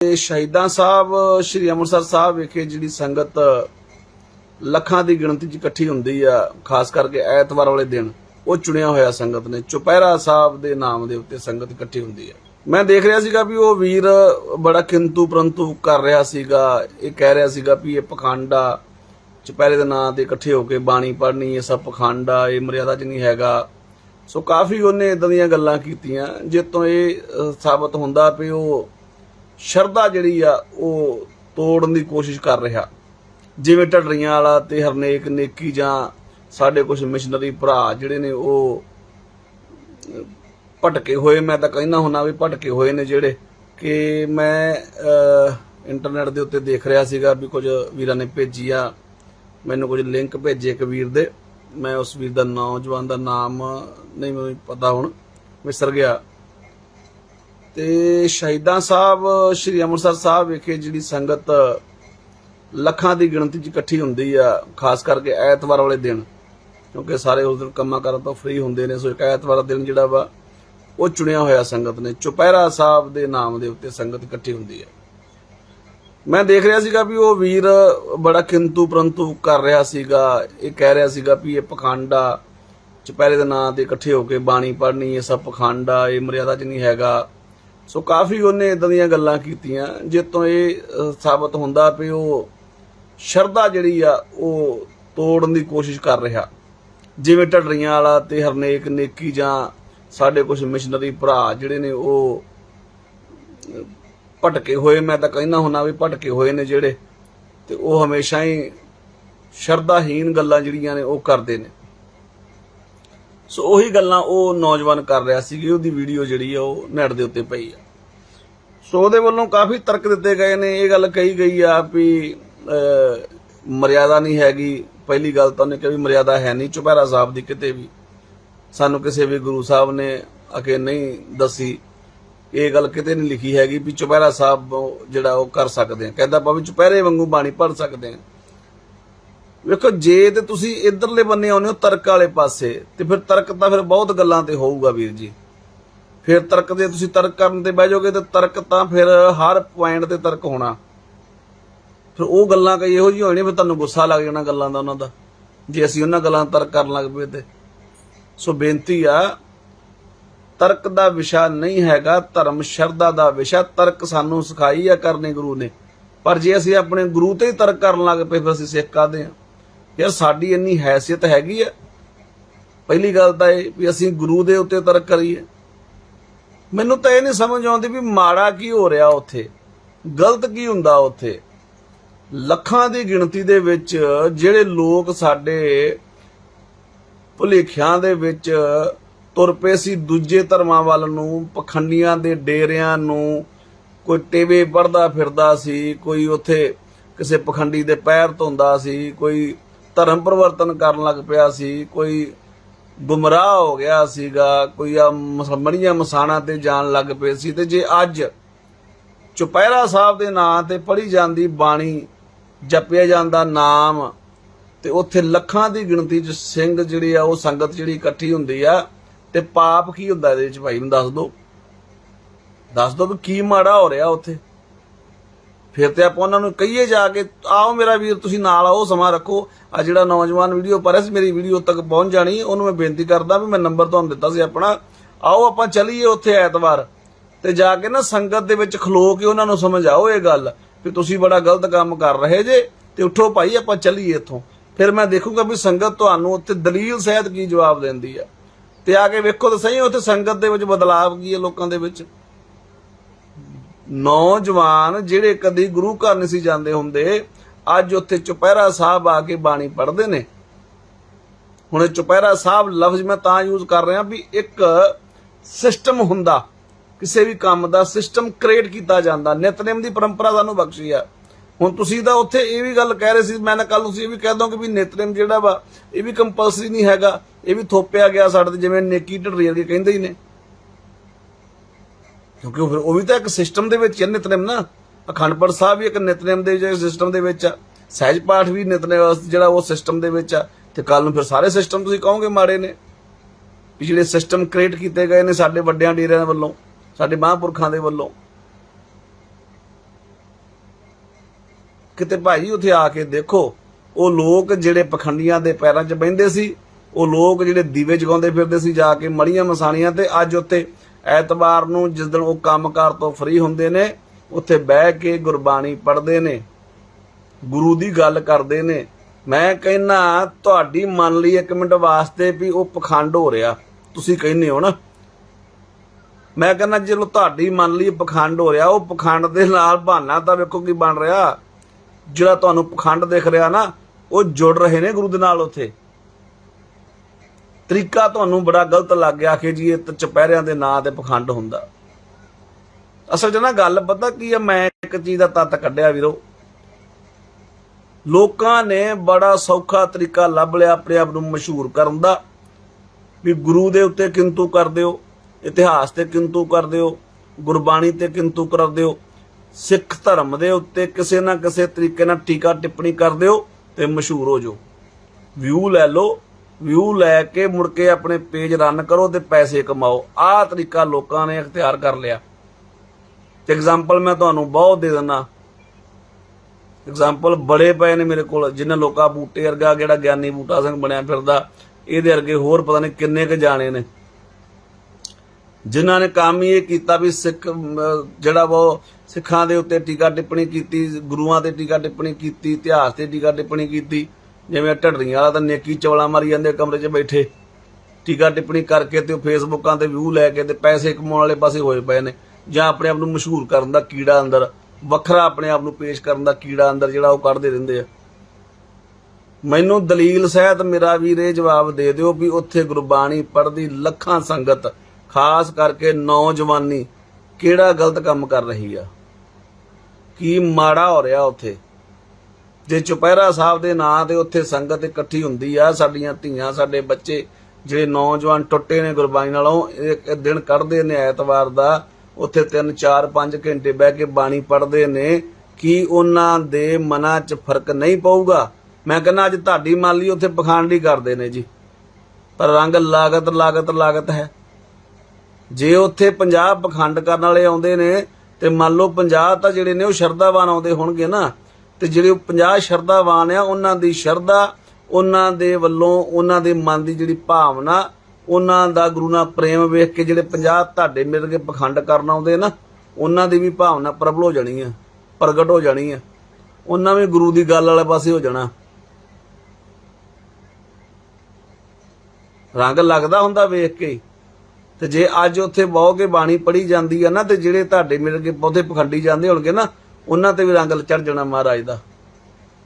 ਤੇ ਸ਼ਹੀਦਾਂ ਸਾਹਿਬ, ਸ੍ਰੀ ਅੰਮ੍ਰਿਤਸਰ ਸਾਹਿਬ ਵਿਖੇ ਜਿਹੜੀ ਸੰਗਤ ਲੱਖਾਂ ਦੀ ਗਿਣਤੀ 'ਚ ਇਕੱਠੀ ਹੁੰਦੀ ਆ, ਖਾਸ ਕਰਕੇ ਐਤਵਾਰ ਵਾਲੇ ਦਿਨ, ਉਹ ਚੁਣਿਆ ਹੋਇਆ ਸੰਗਤ ਨੇ। ਚੁਪਹਿਰਾ ਸਾਹਿਬ ਦੇ ਨਾਮ ਦੇ ਉੱਤੇ ਸੰਗਤ ਇਕੱਠੀ ਹੁੰਦੀ ਆ। ਮੈਂ ਦੇਖ ਰਿਹਾ ਸੀਗਾ ਵੀ ਉਹ ਵੀਰ ਬੜਾ ਕਿੰਤੂ ਪਰੰਤੂ ਕਰ ਰਿਹਾ ਸੀਗਾ, ਇਹ ਕਹਿ ਰਿਹਾ ਸੀਗਾ ਵੀ ਇਹ ਪਖੰਡਾ, ਚੁਪਹਿਰੇ ਦੇ ਨਾਂ ਤੇ ਇਕੱਠੇ ਹੋ ਕੇ ਬਾਣੀ ਪੜ੍ਹਨੀ, ਇਹ ਸਭ ਪਖੰਡਾ, ਇਹ ਮਰਿਆਦਾ 'ਚ ਨਹੀਂ ਹੈਗਾ। ਸੋ ਕਾਫੀ ਉਹਨੇ ਇਦਾਂ ਦੀਆਂ ਗੱਲਾਂ ਕੀਤੀਆਂ ਜਿਸ ਤੋਂ ਇਹ ਸਾਬਤ ਹੁੰਦਾ ਵੀ ਉਹ ਸ਼ਰਧਾ ਜਿਹੜੀ ਆ ਉਹ ਤੋੜਨ ਦੀ ਕੋਸ਼ਿਸ਼ ਕਰ ਰਿਹਾ। ਜਿਵੇਂ ਢੱਡਰੀਆਂ ਵਾਲਾ ਤੇ ਹਰਨੇਕ ਨੇਕੀ ਜਾਂ ਸਾਡੇ ਕੁਝ ਮਿਸ਼ਨਰੀ ਭਰਾ ਜਿਹੜੇ ਨੇ ਉਹ ਭਟਕੇ ਹੋਏ। ਮੈਂ ਤਾਂ ਕਹਿੰਦਾ ਹੁੰਨਾ ਵੀ ਭਟਕੇ ਹੋਏ ਨੇ ਜਿਹੜੇ ਕਿ ਮੈਂ ਅਹ, ਇੰਟਰਨੈਟ ਦੇ ਉੱਤੇ ਦੇਖ ਰਿਹਾ ਸੀਗਾ ਵੀ ਕੁਝ ਵੀਰਾਂ ਨੇ ਭੇਜੀ ਆ ਮੈਨੂੰ ਕੁਝ ਲਿੰਕ ਭੇਜੇ ਇੱਕ ਵੀਰ ਦੇ। ਮੈਂ ਉਸ ਵੀਰ ਦਾ ਨੌਜਵਾਨ ਦਾ ਨਾਮ ਨਹੀਂ ਮੈਨੂੰ ਪਤਾ ਹੁਣ। ਵਿਸਰ ਗਿਆ। ਤੇ ਸ਼ਹੀਦਾਂ ਸਾਹਿਬ, ਸ੍ਰੀ ਅੰਮ੍ਰਿਤਸਰ ਸਾਹਿਬ ਵਿਖੇ ਜਿਹੜੀ ਸੰਗਤ ਲੱਖਾਂ ਦੀ ਗਿਣਤੀ 'ਚ ਇਕੱਠੀ ਹੁੰਦੀ ਆ, ਖਾਸ ਕਰਕੇ ਐਤਵਾਰ ਵਾਲੇ ਦਿਨ, ਕਿਉਂਕਿ ਸਾਰੇ ਉਸ ਦਿਨ ਕੰਮਾਂ ਕਰਨ ਤੋਂ ਫ੍ਰੀ ਹੁੰਦੇ ਨੇ, ਸੋ ਇੱਕ ਐਤਵਾਰ ਦਾ ਦਿਨ ਜਿਹੜਾ ਵਾ, ਉਹ ਚੁਣਿਆ ਹੋਇਆ ਸੰਗਤ ਨੇ। ਚੁਪਹਿਰਾ ਸਾਹਿਬ ਦੇ ਨਾਮ ਦੇ ਉੱਤੇ ਸੰਗਤ ਇਕੱਠੀ ਹੁੰਦੀ ਆ। ਮੈਂ ਦੇਖ ਰਿਹਾ ਸੀਗਾ ਵੀ ਉਹ ਵੀਰ ਬੜਾ ਕਿੰਤੂ ਪਰੰਤੂ ਕਰ ਰਿਹਾ ਸੀਗਾ, ਇਹ ਕਹਿ ਰਿਹਾ ਸੀਗਾ ਵੀ ਇਹ ਪਖੰਡਾ, ਚੁਪਹਿਰੇ ਦੇ ਨਾਂ ਤੇ ਇਕੱਠੇ ਹੋ ਕੇ ਬਾਣੀ ਪੜ੍ਹਨੀ, ਇਹ ਸਭ ਪਖੰਡਾ, ਇਹ ਮਰਿਆਦਾ 'ਚ ਨਹੀਂ ਹੈਗਾ ਸੋ ਕਾਫੀ ਉਹਨੇ ਇਦਾਂ ਦੀਆਂ ਗੱਲਾਂ ਕੀਤੀਆਂ ਜਿਸ ਤੋਂ ਇਹ ਸਾਬਤ ਹੁੰਦਾ ਵੀ ਉਹ ਸ਼ਰਧਾ ਜਿਹੜੀ ਆ, ਉਹ ਤੋੜਨ ਦੀ ਕੋਸ਼ਿਸ਼ ਕਰ ਰਿਹਾ। ਜਿਵੇਂ ਢੱਡਰੀਆਂ ਵਾਲਾ ਤੇ ਹਰਨੇਕ ਨੇਕੀ ਜਾਂ ਸਾਡੇ ਕੁਝ ਮਿਸ਼ਨਰੀ ਭਰਾ ਜਿਹੜੇ ਨੇ ਉਹ ਭਟਕੇ ਹੋਏ, ਮੈਂ ਤਾਂ ਕਹਿੰਦਾ ਹੁੰਨਾ ਵੀ ਭਟਕੇ ਹੋਏ ਨੇ ਜਿਹੜੇ, ਤੇ ਉਹ ਹਮੇਸ਼ਾ ਹੀ ਸ਼ਰਧਾਹੀਨ ਗੱਲਾਂ ਜਿਹੜੀਆਂ ਨੇ ਉਹ ਕਰਦੇ ਨੇ। ਸੋ ਉਹੀ ਗੱਲਾਂ ਉਹ ਨੌਜਵਾਨ ਕਰ ਰਿਹਾ ਸੀ ਕਿ ਉਹਦੀ ਵੀਡੀਓ ਜਿਹੜੀ ਆ ਉਹ ਨੈਟ ਦੇ ਉੱਤੇ ਪਈ ਆ। ਸੋ ਉਹਦੇ ਵੱਲੋਂ ਕਾਫੀ ਤਰਕ ਦਿੱਤੇ ਗਏ ਨੇ। ਇਹ ਗੱਲ ਕਹੀ ਗਈ ਆ ਵੀ ਮਰਿਆਦਾ ਨਹੀਂ ਹੈਗੀ। ਪਹਿਲੀ ਗੱਲ ਤਾਂ ਉਹਨੇ ਕਿਹਾ ਵੀ ਮਰਿਆਦਾ ਹੈ ਨਹੀਂ। ਚੁਪਹਿਰਾ ਸਾਹਿਬ ਦੀ ਕਿਤੇ ਵੀ ਸਾਨੂੰ ਕਿਸੇ ਵੀ ਗੁਰੂ ਸਾਹਿਬ ਨੇ ਅਕੇ ਨਹੀਂ ਦੱਸੀ। ਇਹ ਗੱਲ ਕਿਤੇ ਨਹੀਂ ਲਿਖੀ ਹੈਗੀ ਵੀ ਚੁਪਹਿਰਾ ਸਾਹਿਬ ਜਿਹੜਾ ਉਹ ਕਰ ਸਕਦੇ ਆ। ਕਹਿੰਦਾ ਭਾਵੇਂ ਚੁਪਹਿਰੇ ਵਾਂਗੂ ਬਾਣੀ ਪੜ੍ਹ ਸਕਦੇ ਆ। ਵੇਖੋ, ਜੇ ਤੇ ਤੁਸੀਂ ਇਧਰਲੇ ਬੰਨੇ ਆਉਂਦੇ ਹੋ ਤਰਕ ਵਾਲੇ ਪਾਸੇ, ਤੇ ਫਿਰ ਤਰਕ ਤਾਂ ਫਿਰ ਬਹੁਤ ਗੱਲਾਂ ਤੇ ਹੋਊਗਾ ਵੀਰ ਜੀ। ਫਿਰ ਤਰਕ ਦੇ ਤੁਸੀਂ ਤਰਕ ਕਰਨ ਤੇ ਬਹਿ ਜਾਓਗੇ, ਤੇ ਤਰਕ ਤਾਂ ਫਿਰ ਹਰ ਪੁਆਇੰਟ ਤੇ ਤਰਕ ਹੋਣਾ। ਫਿਰ ਉਹ ਗੱਲਾਂ ਕਈ ਇਹੋ ਜਿਹੀਆਂ ਹੋਣੀਆਂ, ਫਿਰ ਤੁਹਾਨੂੰ ਗੁੱਸਾ ਲੱਗ ਜਾਣਾ ਗੱਲਾਂ ਦਾ ਉਹਨਾਂ ਦਾ, ਜੇ ਅਸੀਂ ਉਹਨਾਂ ਗੱਲਾਂ ਤਰਕ ਕਰਨ ਲੱਗ ਪਏ ਤੇ। ਸੋ ਬੇਨਤੀ ਆ, ਤਰਕ ਦਾ ਵਿਸ਼ਾ ਨਹੀਂ ਹੈਗਾ, ਧਰਮ ਸ਼ਰਧਾ ਦਾ ਵਿਸ਼ਾ, ਤਰਕ ਸਾਨੂੰ ਸਿਖਾਈ ਆ ਕਰਨੇ ਗੁਰੂ ਨੇ। ਪਰ ਜੇ ਅਸੀਂ ਆਪਣੇ ਗੁਰੂ ਤੇ ਹੀ ਤਰਕ ਕਰਨ ਲੱਗ ਪਏ, ਫਿਰ ਅਸੀਂ ਸਿੱਖ ਕਾਦੇ ਆ? ਯਾਰ ਸਾਡੀ ਇੰਨੀ ਹੈਸੀਅਤ ਹੈਗੀ ਆ। ਪਹਿਲੀ ਗੱਲ ਤਾਂ ਇਹ ਵੀ ਅਸੀਂ ਗੁਰੂ ਦੇ ਉੱਤੇ ਤਰਕ ਕਰੀਏ। ਮੈਨੂੰ ਤਾਂ ਇਹ ਨਹੀਂ ਸਮਝ ਆਉਂਦੀ ਵੀ ਮਾੜਾ ਕੀ ਹੋ ਰਿਹਾ ਉੱਥੇ, ਗਲਤ ਕੀ ਹੁੰਦਾ ਉੱਥੇ। ਲੱਖਾਂ ਦੀ ਗਿਣਤੀ ਦੇ ਵਿੱਚ ਜਿਹੜੇ ਲੋਕ ਸਾਡੇ ਭੁਲੇਖਿਆਂ ਦੇ ਵਿੱਚ ਤੁਰ ਪਏ ਸੀ ਦੂਜੇ ਧਰਮਾਂ ਵੱਲ ਨੂੰ, ਪਖੰਡੀਆਂ ਦੇ ਡੇਰਿਆਂ ਨੂੰ, ਕੋਈ ਟੇਵੇ ਪੜਦਾ ਫਿਰਦਾ ਸੀ, ਕੋਈ ਉੱਥੇ ਕਿਸੇ ਪਖੰਡੀ ਦੇ ਪੈਰ ਧੋਂਦਾ ਸੀ, ਕੋਈ ਧਰਮ ਪਰਿਵਰਤਨ ਕਰਨ ਲੱਗ ਪਿਆ ਸੀ, ਕੋਈ ਗੁੰਮਰਾਹ ਹੋ ਗਿਆ ਸੀਗਾ, ਕੋਈ ਆ ਮਸਲਮਣੀਆਂ ਮਸਾਣਾ ਤੇ ਜਾਣ ਲੱਗ ਪਏ ਸੀ ਤੇ ਜੇ ਅੱਜ ਚੁਪਹਿਰਾ ਸਾਹਿਬ ਦੇ ਨਾਂ ਤੇ ਪੜ੍ਹੀ ਜਾਂਦੀ ਬਾਣੀ, ਜਪਿਆ ਜਾਂਦਾ ਨਾਮ, ਤੇ ਉੱਥੇ ਲੱਖਾਂ ਦੀ ਗਿਣਤੀ 'ਚ ਸਿੰਘ ਜਿਹੜੇ ਆ, ਉਹ ਸੰਗਤ ਜਿਹੜੀ ਇਕੱਠੀ ਹੁੰਦੀ ਆ, ਤੇ ਪਾਪ ਕੀ ਹੁੰਦਾ ਇਹਦੇ ਵਿੱਚ ਭਾਈ? ਨੂੰ ਦੱਸ ਦਿਓ। ਦੱਸ ਦਿਓ ਵੀ ਕੀ ਮਾੜਾ ਹੋ ਰਿਹਾ ਉੱਥੇ। ਫਿਰ ਤੇ ਆਪਾਂ ਉਹਨਾਂ ਨੂੰ ਕਹੀਏ ਜਾ ਕੇ, ਆਓ ਮੇਰਾ ਵੀਰ, ਤੁਸੀਂ ਨਾਲ ਆਓ, ਸਮਾਂ ਰੱਖੋ। ਆ ਜਿਹੜਾ ਨੌਜਵਾਨ ਵੀਡੀਓ ਪਰ ਮੇਰੀ ਵੀਡੀਓ ਤੱਕ ਪਹੁੰਚ ਜਾਣੀ, ਉਹਨੂੰ ਮੈਂ ਬੇਨਤੀ ਕਰਦਾ ਵੀ ਮੈਂ ਨੰਬਰ ਤੁਹਾਨੂੰ ਦਿੱਤਾ ਸੀ ਆਪਣਾ। ਆਓ ਆਪਾਂ ਚੱਲੀਏ ਉੱਥੇ ਐਤਵਾਰ। ਤੇ ਜਾ ਕੇ ਨਾ ਸੰਗਤ ਦੇ ਵਿੱਚ ਖਲੋ ਕੇ ਉਹਨਾਂ ਨੂੰ ਸਮਝਾਓ ਇਹ ਗੱਲ, ਵੀ ਤੁਸੀਂ ਬੜਾ ਗਲਤ ਕੰਮ ਕਰ ਰਹੇ ਜੇ, ਤੇ ਉੱਠੋ ਭਾਈ, ਆਪਾਂ ਚੱਲੀਏ ਇੱਥੋਂ। ਫਿਰ ਮੈਂ ਦੇਖੂਗਾ ਵੀ ਸੰਗਤ ਤੁਹਾਨੂੰ ਉੱਥੇ ਦਲੀਲ ਸਹਿਤ ਕੀ ਜਵਾਬ ਦਿੰਦੀ ਆ। ਤੇ ਆ ਕੇ ਵੇਖੋ ਤਾਂ ਸਹੀ, ਉੱਥੇ ਸੰਗਤ ਦੇ ਵਿੱਚ ਬਦਲਾਵ ਕੀ ਹੈ ਲੋਕਾਂ ਦੇ ਵਿੱਚ। ਨੌਜਵਾਨ ਜਿਹੜੇ ਕਦੀ ਗੁਰੂ ਘਰ ਨਹੀਂ ਸੀ ਜਾਂਦੇ ਹੁੰਦੇ, ਅੱਜ ਉੱਥੇ ਚੁਪਹਿਰਾ ਸਾਹਿਬ ਆ ਕੇ ਬਾਣੀ ਪੜ੍ਹਦੇ ਨੇ। ਹੁਣ ਚੁਪਹਿਰਾ ਸਾਹਿਬ ਲਫ਼ਜ਼ ਮੈਂ ਤਾਂ ਯੂਜ਼ ਕਰ ਰਿਹਾ ਵੀ ਇੱਕ ਸਿਸਟਮ ਹੁੰਦਾ, ਕਿਸੇ ਵੀ ਕੰਮ ਦਾ ਸਿਸਟਮ ਕ੍ਰੀਏਟ ਕੀਤਾ ਜਾਂਦਾ, ਨਿਤਨੇਮ ਦੀ ਪਰੰਪਰਾ ਸਾਨੂੰ ਬਖਸ਼ੀ ਆ। ਹੁਣ ਤੁਸੀਂ ਤਾਂ ਉੱਥੇ ਇਹ ਵੀ ਗੱਲ ਕਹਿ ਰਹੇ ਸੀ, ਮੈਂ ਨਾ ਕੱਲ ਤੁਸੀਂ ਇਹ ਵੀ ਕਹਿ ਦੋਗੇ ਵੀ ਨਿਤਨੇਮ ਜਿਹੜਾ ਵਾ, ਇਹ ਵੀ ਕੰਪਲਸਰੀ ਨਹੀਂ ਹੈਗਾ, ਇਹ ਵੀ ਥੋਪਿਆ ਗਿਆ ਸਾਡੇ ਤੇ, ਜਿਵੇਂ ਨੇਕੀ ਢੜਰੀ ਵਰਗੇ ਕਹਿੰਦੇ ਹੀ ਨੇ। ਕਿਉਂਕਿ ਉਹ ਫਿਰ ਉਹ ਵੀ ਤਾਂ ਇੱਕ ਸਿਸਟਮ ਦੇ ਵਿੱਚ ਹੈ ਨਿਤਨੇਮ ਨਾ। ਅਖੰਡ ਪਾਠ ਸਾਹਿਬ ਵੀ ਇੱਕ ਨਿਤਨੇਮ ਦੇ ਜਿਹੜੇ ਸਿਸਟਮ ਦੇ ਵਿੱਚ ਆ। ਸਹਿਜ ਪਾਠ ਵੀ ਨਿਤਨੇਮ ਜਿਹੜਾ ਉਹ ਸਿਸਟਮ ਦੇ ਵਿੱਚ ਆ। ਤੇ ਕੱਲ ਨੂੰ ਫਿਰ ਸਾਰੇ ਸਿਸਟਮ ਤੁਸੀਂ ਕਹੋਗੇ ਮਾੜੇ ਨੇ। ਜਿਹੜੇ ਸਿਸਟਮ ਕ੍ਰੀਏਟ ਕੀਤੇ ਗਏ ਨੇ ਸਾਡੇ ਵੱਡਿਆਂ ਡੇਰਿਆਂ ਵੱਲੋਂ, ਸਾਡੇ ਮਹਾਂਪੁਰਖਾਂ ਦੇ ਵੱਲੋਂ। ਕਿਤੇ ਭਾਈ ਉੱਥੇ ਆ ਕੇ ਦੇਖੋ, ਉਹ ਲੋਕ ਜਿਹੜੇ ਪਖੰਡੀਆਂ ਦੇ ਪੈਰਾਂ 'ਚ ਬਹਿੰਦੇ ਸੀ, ਉਹ ਲੋਕ ਜਿਹੜੇ ਦੀਵੇ ਜਗਾਉਂਦੇ ਫਿਰਦੇ ਸੀ ਜਾ ਕੇ ਮੜੀਆਂ ਮਸਾਣੀਆਂ ਤੇ ਅੱਜ ਉੱਥੇ ਐਤਵਾਰ ਨੂੰ ਜਿਸ ਦਿਨ ਉਹ ਕੰਮਕਾਰ ਤੋਂ ਫ੍ਰੀ ਹੁੰਦੇ ਨੇ, ਉੱਥੇ ਬਹਿ ਕੇ ਗੁਰਬਾਣੀ ਪੜ੍ਹਦੇ ਨੇ, ਗੁਰੂ ਦੀ ਗੱਲ ਕਰਦੇ ਨੇ। ਮੈਂ ਕਹਿੰਨਾ ਤੁਹਾਡੀ ਮੰਨ ਲਈ ਇੱਕ ਮਿੰਟ ਵਾਸਤੇ ਵੀ ਉਹ ਪਖੰਡ ਹੋ ਰਿਹਾ। ਤੁਸੀਂ ਕਹਿੰਦੇ ਹੋ ਨਾ? ਮੈਂ ਕਹਿੰਦਾ, ਜਦੋਂ ਤੁਹਾਡੀ ਮੰਨ ਲਈ ਪਖੰਡ ਹੋ ਰਿਹਾ, ਉਹ ਪਖੰਡ ਦੇ ਨਾਲ ਬਹਾਨਾ ਤਾਂ ਵੇਖੋ ਕੀ ਬਣ ਰਿਹਾ। ਜਿਹੜਾ ਤੁਹਾਨੂੰ ਪਖੰਡ ਦਿਖ ਰਿਹਾ ਨਾ, ਉਹ ਜੁੜ ਰਹੇ ਨੇ ਗੁਰੂ ਦੇ ਨਾਲ ਉੱਥੇ। ਤਰੀਕਾ ਤੁਹਾਨੂੰ ਬੜਾ ਗਲਤ ਲੱਗ ਗਿਆ ਕਿ ਜੀ ਇਹ ਤਾਂ ਚਪਹਿਰਿਆਂ ਦੇ ਨਾਂ ਤੇ ਪਖੰਡ ਹੁੰਦਾ। ਅਸਲ 'ਚ ਨਾ ਗੱਲ ਪਤਾ ਕੀ ਆ, ਮੈਂ ਇੱਕ ਚੀਜ਼ ਦਾ ਤੱਤ ਕੱਢਿਆ ਵੀਰੋ। ਲੋਕਾਂ ਨੇ ਬੜਾ ਸੌਖਾ ਤਰੀਕਾ ਲੱਭ ਲਿਆ ਆਪਣੇ ਆਪ ਨੂੰ ਮਸ਼ਹੂਰ ਕਰਨ ਦਾ, ਵੀ ਗੁਰੂ ਦੇ ਉੱਤੇ ਕਿੰਤੂ ਕਰ ਦਿਓ, ਇਤਿਹਾਸ ਤੇ ਕਿੰਤੂ ਕਰ ਦਿਓ, ਗੁਰਬਾਣੀ ਤੇ ਕਿੰਤੂ ਕਰ ਦਿਓ, ਸਿੱਖ ਧਰਮ ਦੇ ਉੱਤੇ ਕਿਸੇ ਨਾ ਕਿਸੇ ਤਰੀਕੇ ਨਾਲ ਟੀਕਾ ਟਿੱਪਣੀ ਕਰ ਦਿਓ ਤੇ ਮਸ਼ਹੂਰ ਹੋ ਜਾਓ। ਵਿਊ ਲੈ ਲਓ ਵਿਊ ਲੈ ਕੇ ਮੁੜ ਕੇ ਆਪਣੇ ਪੇਜ ਰਨ ਕਰੋ ਤੇ ਪੈਸੇ ਕਮਾਓ। ਆਹ ਤਰੀਕਾ ਲੋਕਾਂ ਨੇ ਇਖਤਿਆਰ ਕਰ ਲਿਆ। ਤੇ ਐਗਜ਼ਾਮਪਲ ਮੈਂ ਤੁਹਾਨੂੰ ਬਹੁਤ ਦੇ ਦਿੰਦਾ। ਐਗਜ਼ਾਮਪਲ ਬੜੇ ਪਏ ਨੇ ਮੇਰੇ ਕੋਲ ਜਿਨ੍ਹਾਂ ਲੋਕਾਂ ਬੂਟੇ ਵਰਗਾ ਜਿਹੜਾ ਗਿਆਨੀ ਬੂਟਾ ਸਿੰਘ ਬਣਿਆ ਫਿਰਦਾ, ਇਹਦੇ ਵਰਗੇ ਹੋਰ ਪਤਾ ਨਹੀਂ ਕਿੰਨੇ ਕ ਜਾਣੇ ਨੇ। ਜਿਨ੍ਹਾਂ ਨੇ ਕੰਮ ਹੀ ਇਹ ਕੀਤਾ ਵੀ ਸਿੱਖ ਜਿਹੜਾ ਉਹ ਸਿੱਖਾਂ ਦੇ ਉੱਤੇ ਟੀਕਾ ਟਿੱਪਣੀ ਕੀਤੀ, ਗੁਰੂਆਂ ਤੇ ਟੀਕਾ ਟਿੱਪਣੀ ਕੀਤੀ, ਇਤਿਹਾਸ ਤੇ ਟੀਕਾ ਟਿੱਪਣੀ ਕੀਤੀ। ਜਿਵੇਂ ਢੱਡਰੀਆਂ ਵਾਲਾ ਤਾਂ ਨੇਕੀ ਚਵਲਾ ਮਾਰੀ ਜਾਂਦੇ ਕਮਰੇ 'ਚ ਬੈਠੇ। ਟੀਕਾ ਟਿੱਪਣੀ ਕਰਕੇ ਤੇ ਉਹ ਫੇਸਬੁੱਕਾਂ ਤੇ ਵਿਊ ਲੈ ਕੇ ਤੇ ਪੈਸੇ ਕਮਾਉਣ ਵਾਲੇ ਪਾਸੇ ਹੋਏ ਪਏ ਨੇ। ਜਾਂ ਆਪਣੇ ਆਪ ਨੂੰ ਮਸ਼ਹੂਰ ਕਰਨ ਦਾ ਕੀੜਾ ਅੰਦਰ, ਵੱਖਰਾ ਆਪਣੇ ਆਪ ਨੂੰ ਪੇਸ਼ ਕਰਨ ਦਾ ਕੀੜਾ ਅੰਦਰ ਜਿਹੜਾ ਉਹ ਕੱਢਦੇ ਰਹਿੰਦੇ ਆ। ਮੈਨੂੰ ਦਲੀਲ ਸਹਿਤ ਮੇਰਾ ਵੀਰ ਇਹ ਜਵਾਬ ਦੇ ਦਿਓ ਵੀ ਉੱਥੇ ਗੁਰਬਾਣੀ ਪੜ੍ਹਦੀ ਲੱਖਾਂ ਸੰਗਤ, ਖਾਸ ਕਰਕੇ ਨੌਜਵਾਨੀ, ਕਿਹੜਾ ਗਲਤ ਕੰਮ ਕਰ ਰਹੀ ਆ? ਕੀ ਮਾੜਾ ਹੋ ਰਿਹਾ ਉੱਥੇ? ਜੇ ਚੁਪਹਿਰਾ ਸਾਹਿਬ ਦੇ ਨਾਂ ਤੇ ਉੱਥੇ ਸੰਗਤ ਇਕੱਠੀ ਹੁੰਦੀ ਆ, ਸਾਡੀਆਂ ਧੀਆਂ, ਸਾਡੇ ਬੱਚੇ, ਜਿਹੜੇ ਨੌਜਵਾਨ ਟੁੱਟੇ ਨੇ ਗੁਰਬਾਣੀ ਨਾਲੋਂ ਇੱਕ ਦਿਨ ਕੱਢਦੇ ਨੇ ਐਤਵਾਰ ਦਾ, ਉੱਥੇ 3 4 5 ਘੰਟੇ ਬਹਿ ਕੇ ਬਾਣੀ ਪੜ੍ਹਦੇ ਨੇ, ਕੀ ਉਹਨਾਂ ਦੇ ਮਨਾਂ 'ਚ ਫ਼ਰਕ ਨਹੀਂ ਪਊਗਾ? ਮੈਂ ਕਹਿੰਦਾ, ਅੱਜ ਤੁਹਾਡੀ ਮੰਨ ਲਈ ਉੱਥੇ ਪਖੰਡ ਹੀ ਕਰਦੇ ਨੇ ਜੀ। ਪਰ ਰੰਗ ਲਾਗਤ ਲਾਗਤ ਲਾਗਤ ਹੈ। ਜੇ ਉੱਥੇ 50 ਪਖੰਡ ਕਰਨ ਵਾਲੇ ਆਉਂਦੇ ਨੇ, ਤੇ ਮੰਨ ਲਓ 50 ਤਾਂ ਜਿਹੜੇ ਨੇ ਉਹ ਸ਼ਰਧਾਵਾਨ ਆਉਂਦੇ ਹੋਣਗੇ ਨਾ ਤੇ ਜਿਹੜੇ ਉਹ 50 ਸ਼ਰਧਾਵਾਨ ਆ, ਉਹਨਾਂ ਦੀ ਸ਼ਰਧਾ, ਉਹਨਾਂ ਦੇ ਵੱਲੋਂ, ਉਹਨਾਂ ਦੇ ਮਨ ਦੀ ਜਿਹੜੀ ਭਾਵਨਾ, ਉਹਨਾਂ ਦਾ ਗੁਰੂ ਨਾਲ ਪ੍ਰੇਮ ਵੇਖ ਕੇ ਜਿਹੜੇ 50 ਤੁਹਾਡੇ ਮਿਲ ਕੇ ਪਖੰਡ ਕਰਨ ਆਉਂਦੇ ਨਾ, ਉਹਨਾਂ ਦੀ ਵੀ ਭਾਵਨਾ ਪ੍ਰਬਲ ਹੋ ਜਾਣੀ ਆ, ਪ੍ਰਗਟ ਹੋ ਜਾਣੀ ਆ। ਉਹਨਾਂ ਵੀ ਗੁਰੂ ਦੀ ਗੱਲ ਵਾਲੇ ਪਾਸੇ ਹੋ ਜਾਣਾ। ਰੰਗ ਲੱਗਦਾ ਹੁੰਦਾ ਵੇਖ ਕੇ। ਤੇ ਜੇ ਅੱਜ ਉੱਥੇ ਬਹੁ ਕੇ ਬਾਣੀ ਪੜੀ ਜਾਂਦੀ ਆ ਨਾ, ਤੇ ਜਿਹੜੇ ਤੁਹਾਡੇ ਮਿਲ ਕੇ ਬਹੁਤੇ ਪਖੰਡੀ ਜਾਂਦੇ ਹੋਣਗੇ ਨਾ ਉਹਨਾਂ ਤੇ ਵੀ ਰੰਗ ਚੜ ਜਾਣਾ ਮਹਾਰਾਜ ਦਾ।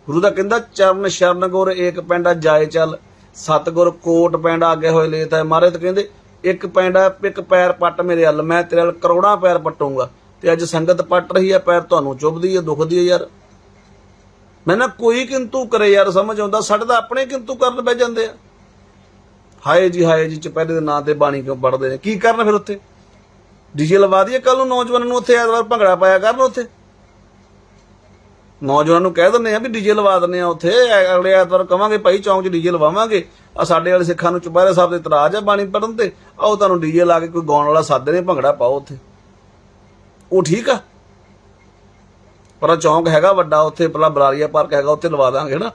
ਗੁਰੂ ਦਾ ਕਹਿੰਦਾ, ਚਰਨ ਸ਼ਰਨ ਗੁਰ, ਏਕ ਪੈਂਡਾ ਜਾਏ ਚੱਲ। ਸਤਗੁਰ ਕੋਟ ਪੈਂਡਾ ਅੱਗੇ ਹੋਏ ਲੇਤ ਹੈ। ਮਹਾਰਾਜ ਤਾਂ ਕਹਿੰਦੇ, ਇੱਕ ਪੈਂਡਾ, ਇੱਕ ਪੈਰ ਪੱਟ ਮੇਰੇ ਹੱਲ, ਮੈਂ ਤੇਰੇ ਨਾਲ ਕਰੋੜਾਂ ਪੈਰ ਪੱਟੂੰਗਾ। ਤੇ ਅੱਜ ਸੰਗਤ ਪੱਟ ਰਹੀ ਹੈ, ਪੈਰ ਤੁਹਾਨੂੰ ਚੁੱਭਦੀ ਹੈ, ਦੁਖਦੀ ਹੈ ਯਾਰ। ਮੈਂ ਨਾ ਕੋਈ ਕਿੰਤੂ ਕਰੇ ਯਾਰ, ਸਮਝ ਆਉਂਦਾ, ਸਾਡੇ ਤਾਂ ਆਪਣੇ ਕਿੰਤੂ ਕਰਨ ਬਹਿ ਜਾਂਦੇ ਆ। ਹਾਏ ਜੀ ਹਾਏ ਜੀ, ਚਪਹਿਰੇ ਦੇ ਨਾਂ ਤੇ ਬਾਣੀ ਕਿਉਂ ਪੜਦੇ ਨੇ? ਕੀ ਕਰਨ ਫਿਰ ਉੱਥੇ? ਡੀਜੇ ਲਵਾ ਦਈਏ ਕੱਲ ਨੂੰ ਨੌਜਵਾਨਾਂ ਨੂੰ ਉੱਥੇ, ਐਤਵਾਰ ਭੰਗੜਾ ਪਾਇਆ ਕਰਨ ਉੱਥੇ। ਨੌਜਵਾਨਾਂ ਨੂੰ ਕਹਿ ਦਿੰਦੇ ਆ ਵੀ ਡੀਜੇ ਲਵਾ ਦਿੰਦੇ ਆ ਉੱਥੇ। ਅਗਲੇ ਐਤਵਾਰ ਕਵਾਂਗੇ, ਭਾਈ ਚੌਂਕ 'ਚ ਡੀਜੇ ਲਵਾਵਾਂਗੇ। ਆ ਸਾਡੇ ਵਾਲੇ ਸਿੱਖਾਂ ਨੂੰ ਚੁਪਹਿਰੇ ਸਾਹਿਬ ਦੇ ਇਤਰਾਜ਼ ਆ ਬਾਣੀ ਪੜਨ ਤੇ। ਆਓ ਤੁਹਾਨੂੰ ਡੀਜੇ ਲਾ ਕੇ ਕੋਈ ਗਾਉਣ ਵਾਲਾ ਸਾਦੇ ਨੇ, ਭੰਗੜਾ ਪਾਓ ਉੱਥੇ। ਉਹ ਠੀਕ ਆ? ਪਰ ਚੌਂਕ ਹੈਗਾ ਵੱਡਾ, ਉੱਥੇ ਪਹਿਲਾਂ ਬਰਾਰੀਆ ਪਾਰਕ ਹੈਗਾ, ਉੱਥੇ ਲਵਾ ਦਾਂਗੇ ਨਾ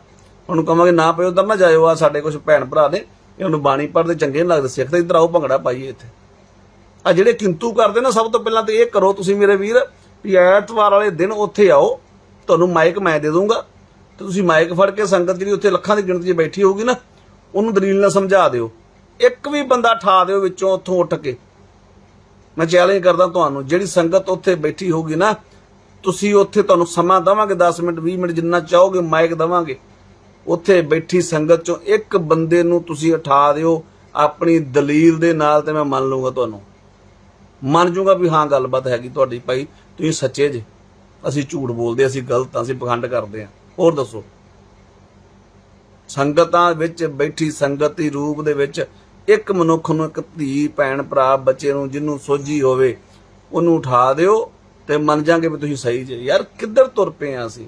ਉਹਨੂੰ ਕਵਾਂਗੇ, ਨਾ ਪਿਓ ਉਧਰ ਨਾ ਜਾਇਓ, ਆ ਸਾਡੇ ਕੁਝ ਭੈਣ ਭਰਾ ਨੇ। ਇਹਨਾਂ ਬਾਣੀ ਪੜਦੇ ਚੰਗੇ ਨਹੀਂ ਲੱਗਦੇ ਸਿੱਖ ਤੇ ਇੱਧਰ ਆਓ, ਭੰਗੜਾ ਪਾਈਏ ਇੱਥੇ। ਆ ਜਿਹੜੇ ਕਿੰਤੂ ਕਰਦੇ ਨਾ, ਸਭ ਤੋਂ ਪਹਿਲਾਂ ਤੇ ਇਹ ਕਰੋ ਤੁਸੀਂ ਮੇਰੇ ਵੀਰ ਵੀ ਐਤਵਾਰ ਵਾਲੇ ਦਿਨ ਉੱਥੇ ਆਓ। ਤੁਹਾਨੂੰ ਮਾਈਕ ਮੈਂ ਦੇ ਦੂੰਗਾ ਤੇ ਤੁਸੀਂ ਮਾਈਕ ਫੜ ਕੇ ਸੰਗਤ ਜਿਹੜੀ ਉੱਥੇ ਲੱਖਾਂ ਦੀ ਗਿਣਤੀ 'ਚ ਬੈਠੀ ਹੋਊਗੀ ਨਾ, ਉਹਨੂੰ ਦਲੀਲ ਨਾਲ ਸਮਝਾ ਦਿਓ। ਇੱਕ ਵੀ ਬੰਦਾ ਠਾ ਦਿਓ ਵਿੱਚੋਂ, ਉੱਥੋਂ ਉੱਠ ਕੇ। ਮੈਂ ਚੈਲੰਜ ਕਰਦਾ ਤੁਹਾਨੂੰ, ਜਿਹੜੀ ਸੰਗਤ ਉੱਥੇ ਬੈਠੀ ਹੋਊਗੀ ਨਾ, ਤੁਸੀਂ ਉੱਥੇ ਤੁਹਾਨੂੰ ਸਮਾਂ ਦਵਾਂਗੇ 10 ਮਿੰਟ 20 ਮਿੰਟ ਜਿੰਨਾ ਚਾਹੋਗੇ ਮਾਈਕ ਦਵਾਂਗੇ। ਉੱਥੇ ਬੈਠੀ ਸੰਗਤ ਚੋਂ ਇੱਕ ਬੰਦੇ ਨੂੰ ਤੁਸੀਂ ਉਠਾ ਦਿਓ, ਆਪਣੀ ਦਲੀਲ ਦੇ ਨਾਲ ਤੇ ਮੈਂ ਮੰਨ ਲੂੰਗਾ ਤੁਹਾਨੂੰ। ਮੰਨ ਜੂਗਾ ਵੀ ਹਾਂ, ਗੱਲਬਾਤ ਹੈਗੀ ਤੁਹਾਡੀ ਭਾਈ, ਤੁਸੀਂ ਸੱਚੇ ਜੇ। ਅਸੀਂ ਝੂਠ ਬੋਲਦੇ ਅਸੀਂ ਗਲਤ ਹਾਂ, ਅਸੀਂ ਪਖੰਡ ਕਰਦੇ ਹਾਂ। ਹੋਰ ਦੱਸੋ? ਸੰਗਤਾਂ ਵਿੱਚ ਬੈਠੀ ਸੰਗਤੀ ਰੂਪ ਦੇ ਵਿੱਚ ਇੱਕ ਮਨੁੱਖ ਨੂੰ ਇੱਕ ਧੀ, ਭੈਣ, ਭਰਾ, ਬੱਚੇ ਨੂੰ ਜਿਹਨੂੰ ਸੋਝੀ ਹੋਵੇ, ਉਹਨੂੰ ਉਠਾ ਦਿਓ ਤੇ ਮੰਨ ਜਾਗੇ ਵੀ ਤੁਸੀਂ ਸਹੀ ਜੇ। ਯਾਰ ਕਿੱਧਰ ਤੁਰ ਪਏ ਆ ਅਸੀਂ?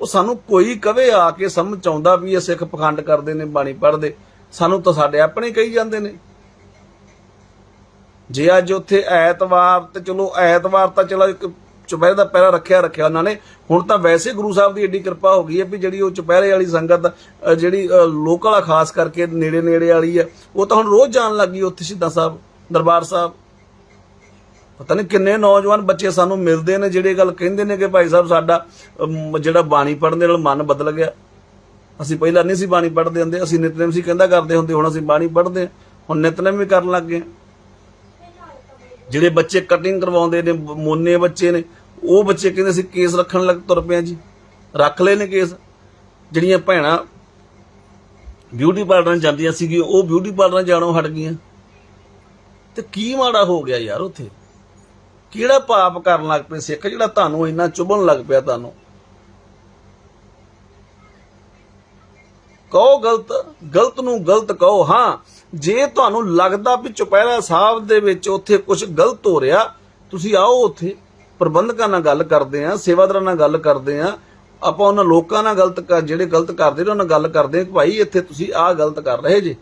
ਉਹ ਸਾਨੂੰ ਕੋਈ ਕਵੇ ਆ ਕੇ ਸਮਝ ਆਉਂਦਾ ਵੀ ਇਹ ਸਿੱਖ ਪਖੰਡ ਕਰਦੇ ਨੇ, ਬਾਣੀ ਪੜ੍ਹਦੇ। ਸਾਨੂੰ ਤਾਂ ਸਾਡੇ ਆਪਣੇ ਕਹੀ ਜਾਂਦੇ ਨੇ। ਜੇ ਅੱਜ ਉੱਥੇ ਐਤਵਾਰ ਤੇ ਚਲੋ, ਐਤਵਾਰ ਤਾਂ ਚਲੋ ਇੱਕ ਚੁਪਹਿਰੇ ਦਾ ਪਹਿਰਾ ਰੱਖਿਆ ਰੱਖਿਆ ਉਹਨਾਂ ਨੇ। ਹੁਣ ਤਾਂ ਵੈਸੇ ਗੁਰੂ ਸਾਹਿਬ ਦੀ ਏਡੀ ਕਿਰਪਾ ਹੋ ਗਈ ਹੈ ਵੀ ਜਿਹੜੀ ਉਹ ਚੁਪਹਿਰੇ ਵਾਲੀ ਸੰਗਤ ਜਿਹੜੀ ਲੋਕਲ ਆ, ਖਾਸ ਕਰਕੇ ਨੇੜੇ ਨੇੜੇ ਵਾਲੀ ਹੈ, ਉਹ ਤਾਂ ਹੁਣ ਰੋਜ਼ ਜਾਣ ਲੱਗੀ ਉੱਥੇ ਸ਼ਹੀਦਾਂ ਸਾਹਿਬ, ਦਰਬਾਰ ਸਾਹਿਬ। ਪਤਾ ਨਹੀਂ ਕਿੰਨੇ ਨੌਜਵਾਨ ਬੱਚੇ ਸਾਨੂੰ ਮਿਲਦੇ ਨੇ, ਜਿਹੜੇ ਗੱਲ ਕਹਿੰਦੇ ਨੇ ਕਿ ਭਾਈ ਸਾਹਿਬ ਸਾਡਾ ਜਿਹੜਾ ਬਾਣੀ ਪੜ੍ਹਨ ਦੇ ਨਾਲ ਮਨ ਬਦਲ ਗਿਆ। ਅਸੀਂ ਪਹਿਲਾਂ ਨਹੀਂ ਸੀ ਬਾਣੀ ਪੜ੍ਹਦੇ ਹੁੰਦੇ, ਅਸੀਂ ਨਿਤਨੇਮ ਸੀ ਕਹਿੰਦਾ ਕਰਦੇ ਹੁੰਦੇ, ਹੁਣ ਅਸੀਂ ਬਾਣੀ ਪੜ੍ਹਦੇ ਹਾਂ। ਹੁਣ ਨਿਤਨੇਮ ਵੀ ਕਰਨ ਲੱਗ ਗਏ। ਜਿਹੜੇ ਬੱਚੇ ਕਟਿੰਗ ਕਰਵਾਉਂਦੇ ਨੇ ਮੋਨੇ ਬੱਚੇ ਨੇ, ਉਹ ਬੱਚੇ ਕਹਿੰਦੇ ਸੀ ਕੇਸ ਰੱਖਣ ਲੱਗ ਤੁਰ ਪਿਆ ਜੀ। ਰੱਖ ਲਏ ਨੇ ਕੇਸ। ਜਿਹੜੀਆਂ ਭੈਣਾਂ ਬਿਊਟੀ ਪਾਰਲਰਾਂ ਜਾਂਦੀਆਂ ਸੀਗੀਆਂ, ਉਹ ਬਿਊਟੀ ਪਾਰਲਰਾਂ ਜਾਣੋਂ ਹਟ ਗਈਆਂ। ਤੇ ਕੀ ਮਾੜਾ ਹੋ ਗਿਆ ਯਾਰ ਉੱਥੇ? ਕਿਹੜਾ ਪਾਪ ਕਰਨ ਲੱਗ ਪਏ ਸਿੱਖ ਜਿਹੜਾ ਤੁਹਾਨੂੰ ਇੰਨਾ ਚੁਭਣ ਲੱਗ ਪਿਆ ਤੁਹਾਨੂੰ? ਕਹੋ ਗਲਤ ਗਲਤ ਨੂੰ ਗਲਤ ਕਹੋ, ਹਾਂ। ਜੇ ਤੁਹਾਨੂੰ ਲੱਗਦਾ ਵੀ ਚੁਪਹਿਰਾ ਸਾਹਿਬ ਦੇ ਵਿੱਚ ਉੱਥੇ ਕੁਝ ਗਲਤ ਹੋ ਰਿਹਾ, ਤੁਸੀਂ ਆਓ ਉੱਥੇ, ਪ੍ਰਬੰਧਕਾਂ ਨਾਲ ਗੱਲ ਕਰਦੇ ਆ ਸੇਵਾਦਾਰਾਂ ਨਾਲ ਗੱਲ ਕਰਦੇ ਆ ਆਪਾਂ ਉਹਨਾਂ ਲੋਕਾਂ ਨਾਲ ਗਲਤ ਜਿਹੜੇ ਗਲਤ ਕਰਦੇ ਨੇ, ਉਹਨਾਂ ਨਾਲ ਗੱਲ ਕਰਦੇ ਆ ਕਿ ਭਾਈ ਇੱਥੇ ਤੁਸੀਂ ਆਹ ਗਲਤ ਕਰ ਰਹੇ ਜੇ।